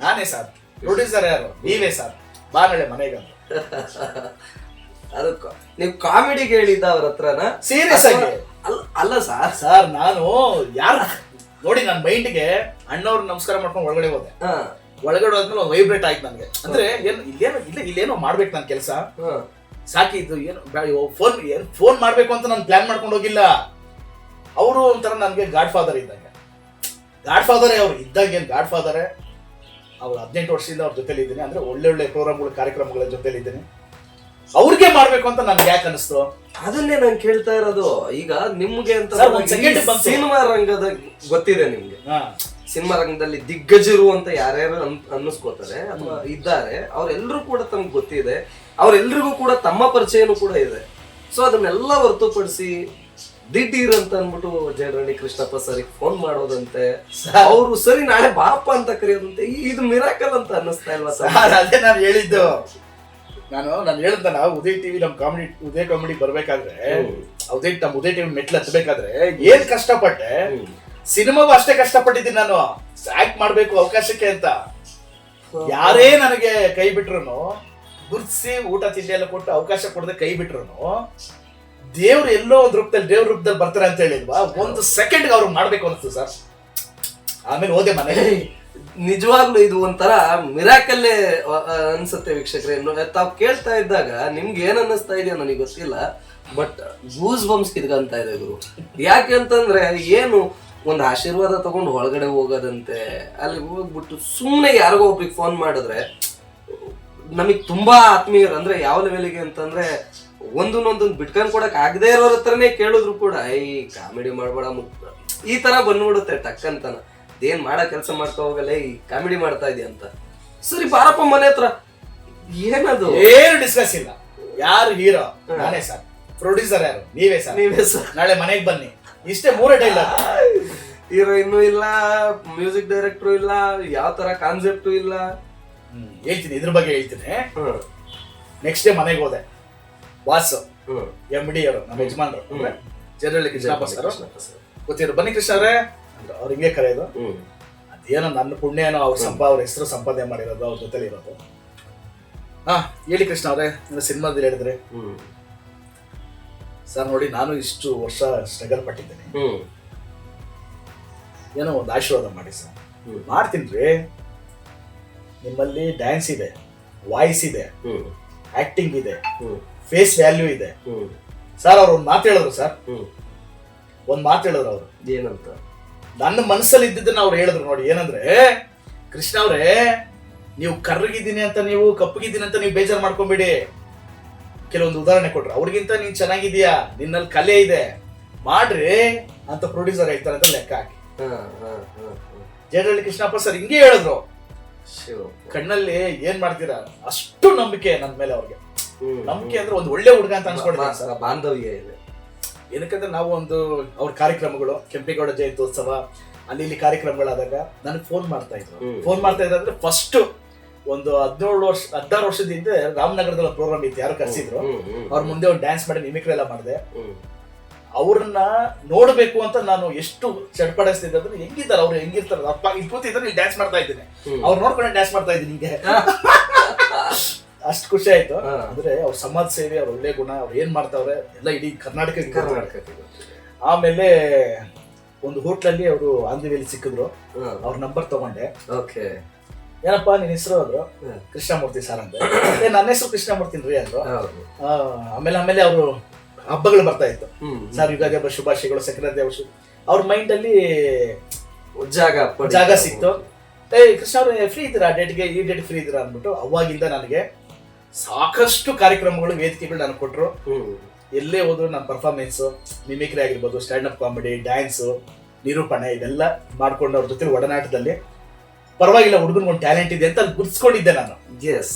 A: ನಾನೇ ಸರ್ ಪ್ರೊಡ್ಯೂಸರ್ ಯಾರು? ನೀವೇ ಸರ್ ಬಾ ನಾಳೆ ಮನೆಗೆ ಅಂತ
B: ಅದು ನೀವು ಕಾಮಿಡಿಗೆ ಹೇಳಿದ್ದ ಅವ್ರ ಹತ್ರನ?
A: ಸೀರಿಯಸ್ ಆಗಿ.
B: ಅಲ್ಲ ಅಲ್ಲ ಸರ್
A: ಸರ್ ನಾನು ಯಾರ ನೋಡಿ ನನ್ನ ಮೈಂಡ್ಗೆ ಅಣ್ಣವ್ರು ನಮಸ್ಕಾರ ಮಾಡ್ಕೊಂಡು ಒಳಗಡೆ ಹೋದೆ.
B: ಹಾ.
A: ಒಳಗಡೆ ಹೋದ್ಮೇಲೆ ಒಂದು ವೈಬ್ರೇಟ್ ಆಯ್ತು ನನಗೆ. ಅಂದ್ರೆ ಏನು ಇಲ್ಲೇನೋ ಇಲ್ಲ ಇಲ್ಲೇನೋ ಮಾಡ್ಬೇಕು ನನ್ನ ಕೆಲಸ.
B: ಹಾ.
A: ಸಾಕಿ ಇದು ಏನು ಫೋನ್ ಫೋನ್ ಮಾಡ್ಬೇಕು ಅಂತ ನಾನು ಪ್ಲಾನ್ ಮಾಡ್ಕೊಂಡು ಹೋಗಿಲ್ಲ. ಅವರು ಒಂಥರ ನನಗೆ ಗಾಡ್ ಫಾದರ್ ಇದ್ದಂಗೆ. ಗಾಡ್ ಫಾದರೇ ಅವ್ರು ಇದ್ದಂಗೆ ಏನು ಗಾಡ್ ಫಾದರೇ ಅವ್ರು ಹದಿನೆಂಟು ವರ್ಷದಿಂದ ಅವ್ರ ಜೊತೆಲಿ ಇದ್ದೀನಿ. ಅಂದ್ರೆ ಒಳ್ಳೆ ಒಳ್ಳೆ ಪ್ರೋಗ್ರಾಮ್ಗಳು ಕಾರ್ಯಕ್ರಮಗಳ ಜೊತೆಲಿ ಇದ್ದೀನಿ. ಅವ್ರಿಗೆ ಮಾಡ್ಬೇಕು ಅಂತ ನನ್ಗೆ ಯಾಕೆ ಅನಿಸ್ತು?
B: ಅದನ್ನೇ ನಾನು ಕೇಳ್ತಾ ಇರೋದು. ಈಗ ನಿಮ್ಗೆ ಅಂತ
A: ಸರ್, ಒಂದ್ second ಬಂತು.
B: ಸಿನಿಮಾ ರಂಗದ ಗೊತ್ತಿದೆ ನಿಮ್ಗೆ. ಸಿನಿಮಾ ರಂಗದಲ್ಲಿ ದಿಗ್ಗಜರು ಅಂತ ಯಾರ್ಯಾರು ಅನ್- ಅನ್ನಿಸ್ಕೋತಾರೆ ಅಥವಾ ಇದ್ದಾರೆ ಅವರೆಲ್ಲರೂ ಕೂಡ ತಮ್ಗೆ ಗೊತ್ತಿದೆ. ಅವರೆಲ್ಲರಿಗೂ ಕೂಡ ತಮ್ಮ ಪರಿಚಯನೂ ಕೂಡ ಇದೆ. ಸೊ ಅದನ್ನೆಲ್ಲ ಹೊರತುಪಡಿಸಿ ದಿಢೀರ್ ಅಂತ ಅನ್ಬಿಟ್ಟು ಜಯರಣಿ ಕೃಷ್ಣಪ್ಪ ಸರಿಗೆ ಫೋನ್ ಮಾಡೋದಂತೆ. ಅವರು ಸರಿ ನಾಳೆ ಬಾಪ ಅಂತ ಕರೆಯೋದಂತೆ. ಇದು ಮಿರಾಕಲ್ ಅಂತ ಅನ್ನಿಸ್ತಾ ಇಲ್ವಾ ಸರ್
A: ಅದೇ ನಾನು ಹೇಳಿದ್ದು. ನಾನು ನಾನು ಹೇಳ್ದಲ್ಲ ಉದಯ್ ಟಿವಿ ನಮ್ಮ ಕಾಮಿಡಿ ಉದಯ ಕಾಮಿಡಿ ಬರ್ಬೇಕಾದ್ರೆ
B: ಉದಯ
A: ಉದಯ್ ನಮ್ ಉದಯ್ ಟಿವಿ ಮೆಟ್ಲು ಹತ್ಬೇಕಾದ್ರೆ ಏನ್ ಕಷ್ಟಪಟ್ಟೆ. ಸಿನಿಮಾಗೂ ಅಷ್ಟೇ ಕಷ್ಟಪಟ್ಟಿದ್ದೀನಿ ನಾನು. ಆಕ್ಟ್ ಮಾಡ್ಬೇಕು ಅವಕಾಶಕ್ಕೆ ಅಂತ. ಯಾರೇ ನನಗೆ ಕೈ ಬಿಟ್ರು ಗುರ್ಸಿ ಊಟ ತಿಂಡಿ ಎಲ್ಲ ಕೊಟ್ಟು ಅವಕಾಶ ಕೊಡದೆ ಕೈ ಬಿಟ್ರು ದೇವ್ರು ಎಲ್ಲೋ ಒಂದು ರೂಪದಲ್ಲಿ ದೇವ್ರ ರೂಪದಲ್ಲಿ ಬರ್ತಾರೆ ಅಂತ ಹೇಳಿಲ್ವಾ? ಒಂದು ಸೆಕೆಂಡ್ ಅವ್ರು ಮಾಡ್ಬೇಕು ಅನಿಸ್ತು ಸರ್. ಆಮೇಲೆ ಹೋದೆ ಮನೆ
B: ನಿಜವಾಗ್ಲೂ ಇದು ಒಂಥರ ಮಿರಾಕಲ್ಲೇ ಅನ್ಸುತ್ತೆ ವೀಕ್ಷಕರೇ. ಇನ್ನು ತಾವ್ ಕೇಳ್ತಾ ಇದ್ದಾಗ ನಿಮ್ಗೆ ಏನ್ ಅನ್ನಿಸ್ತಾ ಇದೆಯೋ ನನಗೆ ಗೊತ್ತಿಲ್ಲ ಬಟ್ ಗೂಸ್ ಬಂಬ್ಸ್ ಕಿದ್ಕಂತ ಇದೆ ಗುರು. ಯಾಕೆ ಅಂತಂದ್ರೆ ಏನು ಒಂದು ಆಶೀರ್ವಾದ ತಗೊಂಡು ಒಳಗಡೆ ಹೋಗೋದಂತೆ ಅಲ್ಲಿ ಹೋಗ್ಬಿಟ್ಟು ಸುಮ್ಮನೆ ಯಾರಿಗೋ ಒಬ್ರಿಗೆ ಫೋನ್ ಮಾಡಿದ್ರೆ ನಮಗೆ ತುಂಬಾ ಆತ್ಮೀಯರು ಅಂದ್ರೆ ಯಾವ ಲೆವೆಲ್ಗೆ ಅಂತಂದ್ರೆ ಒಂದನ್ನೊಂದೊಂದು ಬಿಟ್ಕನ್ ಕೊಡಕ್ ಆಗದೆ ಇರೋರ ಹತ್ರನೇ ಕೇಳಿದ್ರು ಕೂಡ ಐ ಕಾಮಿಡಿ ಮಾಡ್ಬೇಡ ಈ ತರ ಬಂದ್ಬಿಡುತ್ತೆ ಟಕ್ಕಂತನ. ಏನ್ ಮಾಡ ಕೆಲಸ ಮಾಡ್ತಾ ಹೋಗಲ್ಲ ಈ ಕಾಮಿಡಿ ಮಾಡ್ತಾ ಇದೆಯಾ ಅಂತ. ಸರಿ ಬಾರಪ್ಪ ಮನೆ ಹತ್ರ. ಏನದು?
A: ಏನು ಡಿಸ್ಕಸ್ ಇಲ್ಲ. ಯಾರು ಹೀರೋ? ನಾನೇ ಸರ್ ಪ್ರೊಡ್ಯೂಸರ್ ಯಾರು? ನೀವೇ ಸರ್
B: ನೀವೇ ಸರ್
A: ನಾಳೆ ಮನೆಗೆ ಬನ್ನಿ. ಇಷ್ಟೇ ಮೂರೇ ಡೈಲಾಗ್
B: ಇನ್ನು ಇಲ್ಲ ಮ್ಯೂಸಿಕ್ ಡೈರೆಕ್ಟ್ರು ಇಲ್ಲ ಯಾವ ತರ ಕಾನ್ಸೆಪ್ಟು ಇಲ್ಲ.
A: ಹೇಳ್ತೀನಿ ಇದ್ರ ಬಗ್ಗೆ ಹೇಳ್ತೀನಿ. ನೆಕ್ಸ್ಟ್ ಡೇ ಮನೆಗೆ ಹೋದೆ. ವಾಸ್. ಎಂ ಡಿ ಅವರು ನಮ್ಮ ಯಜಮಾನ್ರು. ಜನರಲ್ ಕೃಷ್ಣಪ್ಪ ಸರ್ ಗೊತ್ತಿದ್ರು. ಬನ್ನಿ ಕೃಷ್ಣ ಅವರೇ. ಅಂದ್ರೆ ಅವ್ರು ಹಿಂಗೆ ಕರೆಯೋದು. ಅದೇನೋ ನನ್ನ ಪುಣ್ಯ ಏನೋ ಅವ್ರ ಸಂಪ ಅವ್ರ ಹೆಸರು ಸಂಪಾದನೆ ಮಾಡಿರೋದು ಅವ್ರ ಜೊತೆಲಿ ಇರೋದು. ಹಾ ಹೇಳಿ ಕೃಷ್ಣ ಅವರೇ ನೀವು ಸಿನಿಮಾದಲ್ಲಿ ಹೇಳಿದ್ರೆ. ಸರ್ ನೋಡಿ ನಾನು ಇಷ್ಟು ವರ್ಷ ಸ್ಟ್ರಗಲ್ ಪಟ್ಟಿದ್ದೇನೆ. ಏನೋ ಒಂದು ಆಶೀರ್ವಾದ ಮಾಡಿ ಸರ್. ಮಾಡ್ತೀನಿ ರೀ. ನಿಮ್ಮಲ್ಲಿ ಡ್ಯಾನ್ಸ್ ಇದೆ ವಾಯ್ಸ್ ಇದೆ ಆಕ್ಟಿಂಗ್ ಇದೆ. ಫೇಸ್ ವ್ಯಾಲ್ಯೂ ಇದೆ. ಸರ್ ಅವ್ರು ಒಂದು ಮಾತು ಹೇಳಿದ್ರು ಸರ್ ಒಂದು ಮಾತು ಹೇಳಿದ್ರು ಅವರು.
B: ಏನಂತ?
A: ನನ್ನ ಮನಸ್ಸಲ್ಲಿ ಇದ್ದಿದ್ದನ್ನ ಅವ್ರು ಹೇಳಿದ್ರು ನೋಡಿ ಏನಂದ್ರೆ ಕೃಷ್ಣ ಅವರೇ ನೀವು ಕರ್ರಗಿದ್ದೀನಿ ಅಂತ ನೀವು ಕಪ್ಪಗಿದ್ದೀನಿ ಅಂತ ನೀವು ಬೇಜಾರು ಮಾಡ್ಕೊಂಬಿಡಿ. ಕೆಲವೊಂದು ಉದಾಹರಣೆ ಕೊಟ್ರು. ಅವ್ರಿಗಿಂತ ನೀನ್ ಚೆನ್ನಾಗಿದೀಯಾ ನಿನ್ನಲ್ಲಿ ಕಲೆ ಇದೆ. ಮಾಡ್ರಿ ಅಂತ ಪ್ರೊಡ್ಯೂಸರ್ ಹೇಳ್ತಾರೆ ಅಂತ ಲೆಕ್ಕ ಹಾಕಿ. ಜಯರಳ್ಳಿ ಕೃಷ್ಣಪ್ಪ ಸರ್ ಹಿಂಗೆ ಹೇಳಿದ್ರು. ಕಣ್ಣಲ್ಲಿ ಏನ್ ಮಾಡ್ತೀರಾ? ಅಷ್ಟು ನಂಬಿಕೆ ನನ್ನ ಮೇಲೆ ಅವ್ರಿಗೆ. ನಂಬಿಕೆ ಅಂದ್ರೆ ಒಂದು ಒಳ್ಳೆ ಹುಡುಗ ಅಂತ ಅನ್ಸ್ಕೊಂಡಿದ್ದೀನಿ
B: ಬಾಂಧವ್ಯ ಇದೆ.
A: ಏನಕ್ಕಂದ್ರೆ ನಾವು ಒಂದು ಅವ್ರ ಕಾರ್ಯಕ್ರಮಗಳು ಕೆಂಪೇಗೌಡ ಜಯಂತ್ಯೋತ್ಸವ ಅಲ್ಲಿ ಇಲ್ಲಿ ಕಾರ್ಯಕ್ರಮಗಳಾದಾಗ ನನಗೆ ಫೋನ್ ಮಾಡ್ತಾ ಇದ್ರು. ಫೋನ್ ಮಾಡ್ತಾ ಇದ್ರೆ ಅಂದ್ರೆ ಫಸ್ಟ್ ಒಂದು ಹದಿನೇಳು ವರ್ಷ ಹದಿನಾರು ವರ್ಷದ ಹಿಂದೆ ರಾಮನಗರದಲ್ಲಿ ಪ್ರೋಗ್ರಾಮ್ ಇತ್ತು ಯಾರು ಕರೆಸಿದ್ರು. ಅವ್ರ ಮುಂದೆ ಒಂದು ಡ್ಯಾನ್ಸ್ ಮಾಡಿ ಮಿಮಿಕ್ರಿ ಎಲ್ಲ ಮಾಡಿದೆ. ಅವ್ರನ್ನ ನೋಡ್ಬೇಕು ಅಂತ ನಾನು ಎಷ್ಟು ಚಡ್ಪಡಿಸ್ತಿದ್ದೆ ಅಂದ್ರೆ ಹೆಂಗಿದ್ದಾರೆ ಅವ್ರು ಹೆಂಗಿರ್ತಾರೆ? ಅಪ್ಪ ಇಲ್ಲಿ ಕೂತಿದ್ರೆ ಇಲ್ಲಿ ಡ್ಯಾನ್ಸ್ ಮಾಡ್ತಾ ಇದ್ದೀನಿ. ಅವ್ರು ನೋಡ್ಕೊಂಡು ಡ್ಯಾನ್ಸ್ ಮಾಡ್ತಾ ಇದ್ದೀನಿ ಹಿಂಗೆ. ಅಷ್ಟು ಖುಷಿ ಆಯ್ತು. ಅಂದ್ರೆ ಅವ್ರ ಸಮಾಜ ಸೇವೆ ಅವ್ರ ಒಳ್ಳೆ ಗುಣ ಅವ್ರು ಏನ್ ಮಾಡ್ತಾವ್ರೆ ಎಲ್ಲ ಇಡೀ ಕರ್ನಾಟಕ
B: ಕರ್ನಾಟಕಕ್ಕೆ.
A: ಆಮೇಲೆ ಒಂದು ಹೋಟ್ಲಲ್ಲಿ ಅವರು ಆಂಧ್ರವೇಲಿ ಸಿಕ್ಕಿದ್ರು. ಅವ್ರ ನಂಬರ್ ತಗೊಂಡೆ.
B: ಓಕೆ.
A: ಏನಪ್ಪಾ ನಿನ್ನ ಹೆಸರು ಅಂದ್ರು. ಕೃಷ್ಣಮೂರ್ತಿ ಸರ್ ಅಂತ ಏ ನನ್ನ ಹೆಸರು ಕೃಷ್ಣಮೂರ್ತಿ ರೀ ಅಂದ್ರು. ಆಮೇಲೆ ಆಮೇಲೆ ಅವರು ಹಬ್ಬಗಳು ಬರ್ತಾ ಇತ್ತು. ಸರ್ ಯುಗಾದಿ ಹಬ್ಬ ಶುಭಾಶಯಗಳು ಸಂಕ್ರಾಂತಿ ಹಬ್ಬ ಅವ್ರ ಮೈಂಡ್ ಅಲ್ಲಿ
B: ಜಾಗ
A: ಜಾಗ ಸಿಕ್ತು. ಏ ಕೃಷ್ಣ ಅವ್ರೆ ಫ್ರೀ ಇದ್ದೀರಾ? ಡೇಟ್ಗೆ ಈ ಡೇಟ್ ಫ್ರೀ ಇದ್ದೀರಾ ಅಂದ್ಬಿಟ್ಟು ಅವಾಗಿಂದ ನನಗೆ ಸಾಕಷ್ಟು ಕಾರ್ಯಕ್ರಮಗಳು ವೇದಿಕೆಗಳು ನನಗೆ ಕೊಟ್ಟರು ಎಲ್ಲೇ ಹೋದ್ರು ನನ್ನ ಪರ್ಫಾರ್ಮೆನ್ಸು ಮಿಮಿಕ್ರಿ ಆಗಿರ್ಬೋದು ಸ್ಟ್ಯಾಂಡ್ ಅಪ್ ಕಾಮಿಡಿ ಡ್ಯಾನ್ಸು ನಿರೂಪಣೆ ಇದೆಲ್ಲ ಮಾಡ್ಕೊಂಡು ಅವ್ರ ಜೊತೆ ಒಡನಾಟದಲ್ಲಿ. ಪರವಾಗಿಲ್ಲ ಹುಡುಗನ ಒಂದು ಟ್ಯಾಲೆಂಟ್ ಇದೆ ಅಂತ ಅಲ್ಲಿ ಗುರ್ಸ್ಕೊಂಡಿದ್ದೆ ನಾನು.
B: ಎಸ್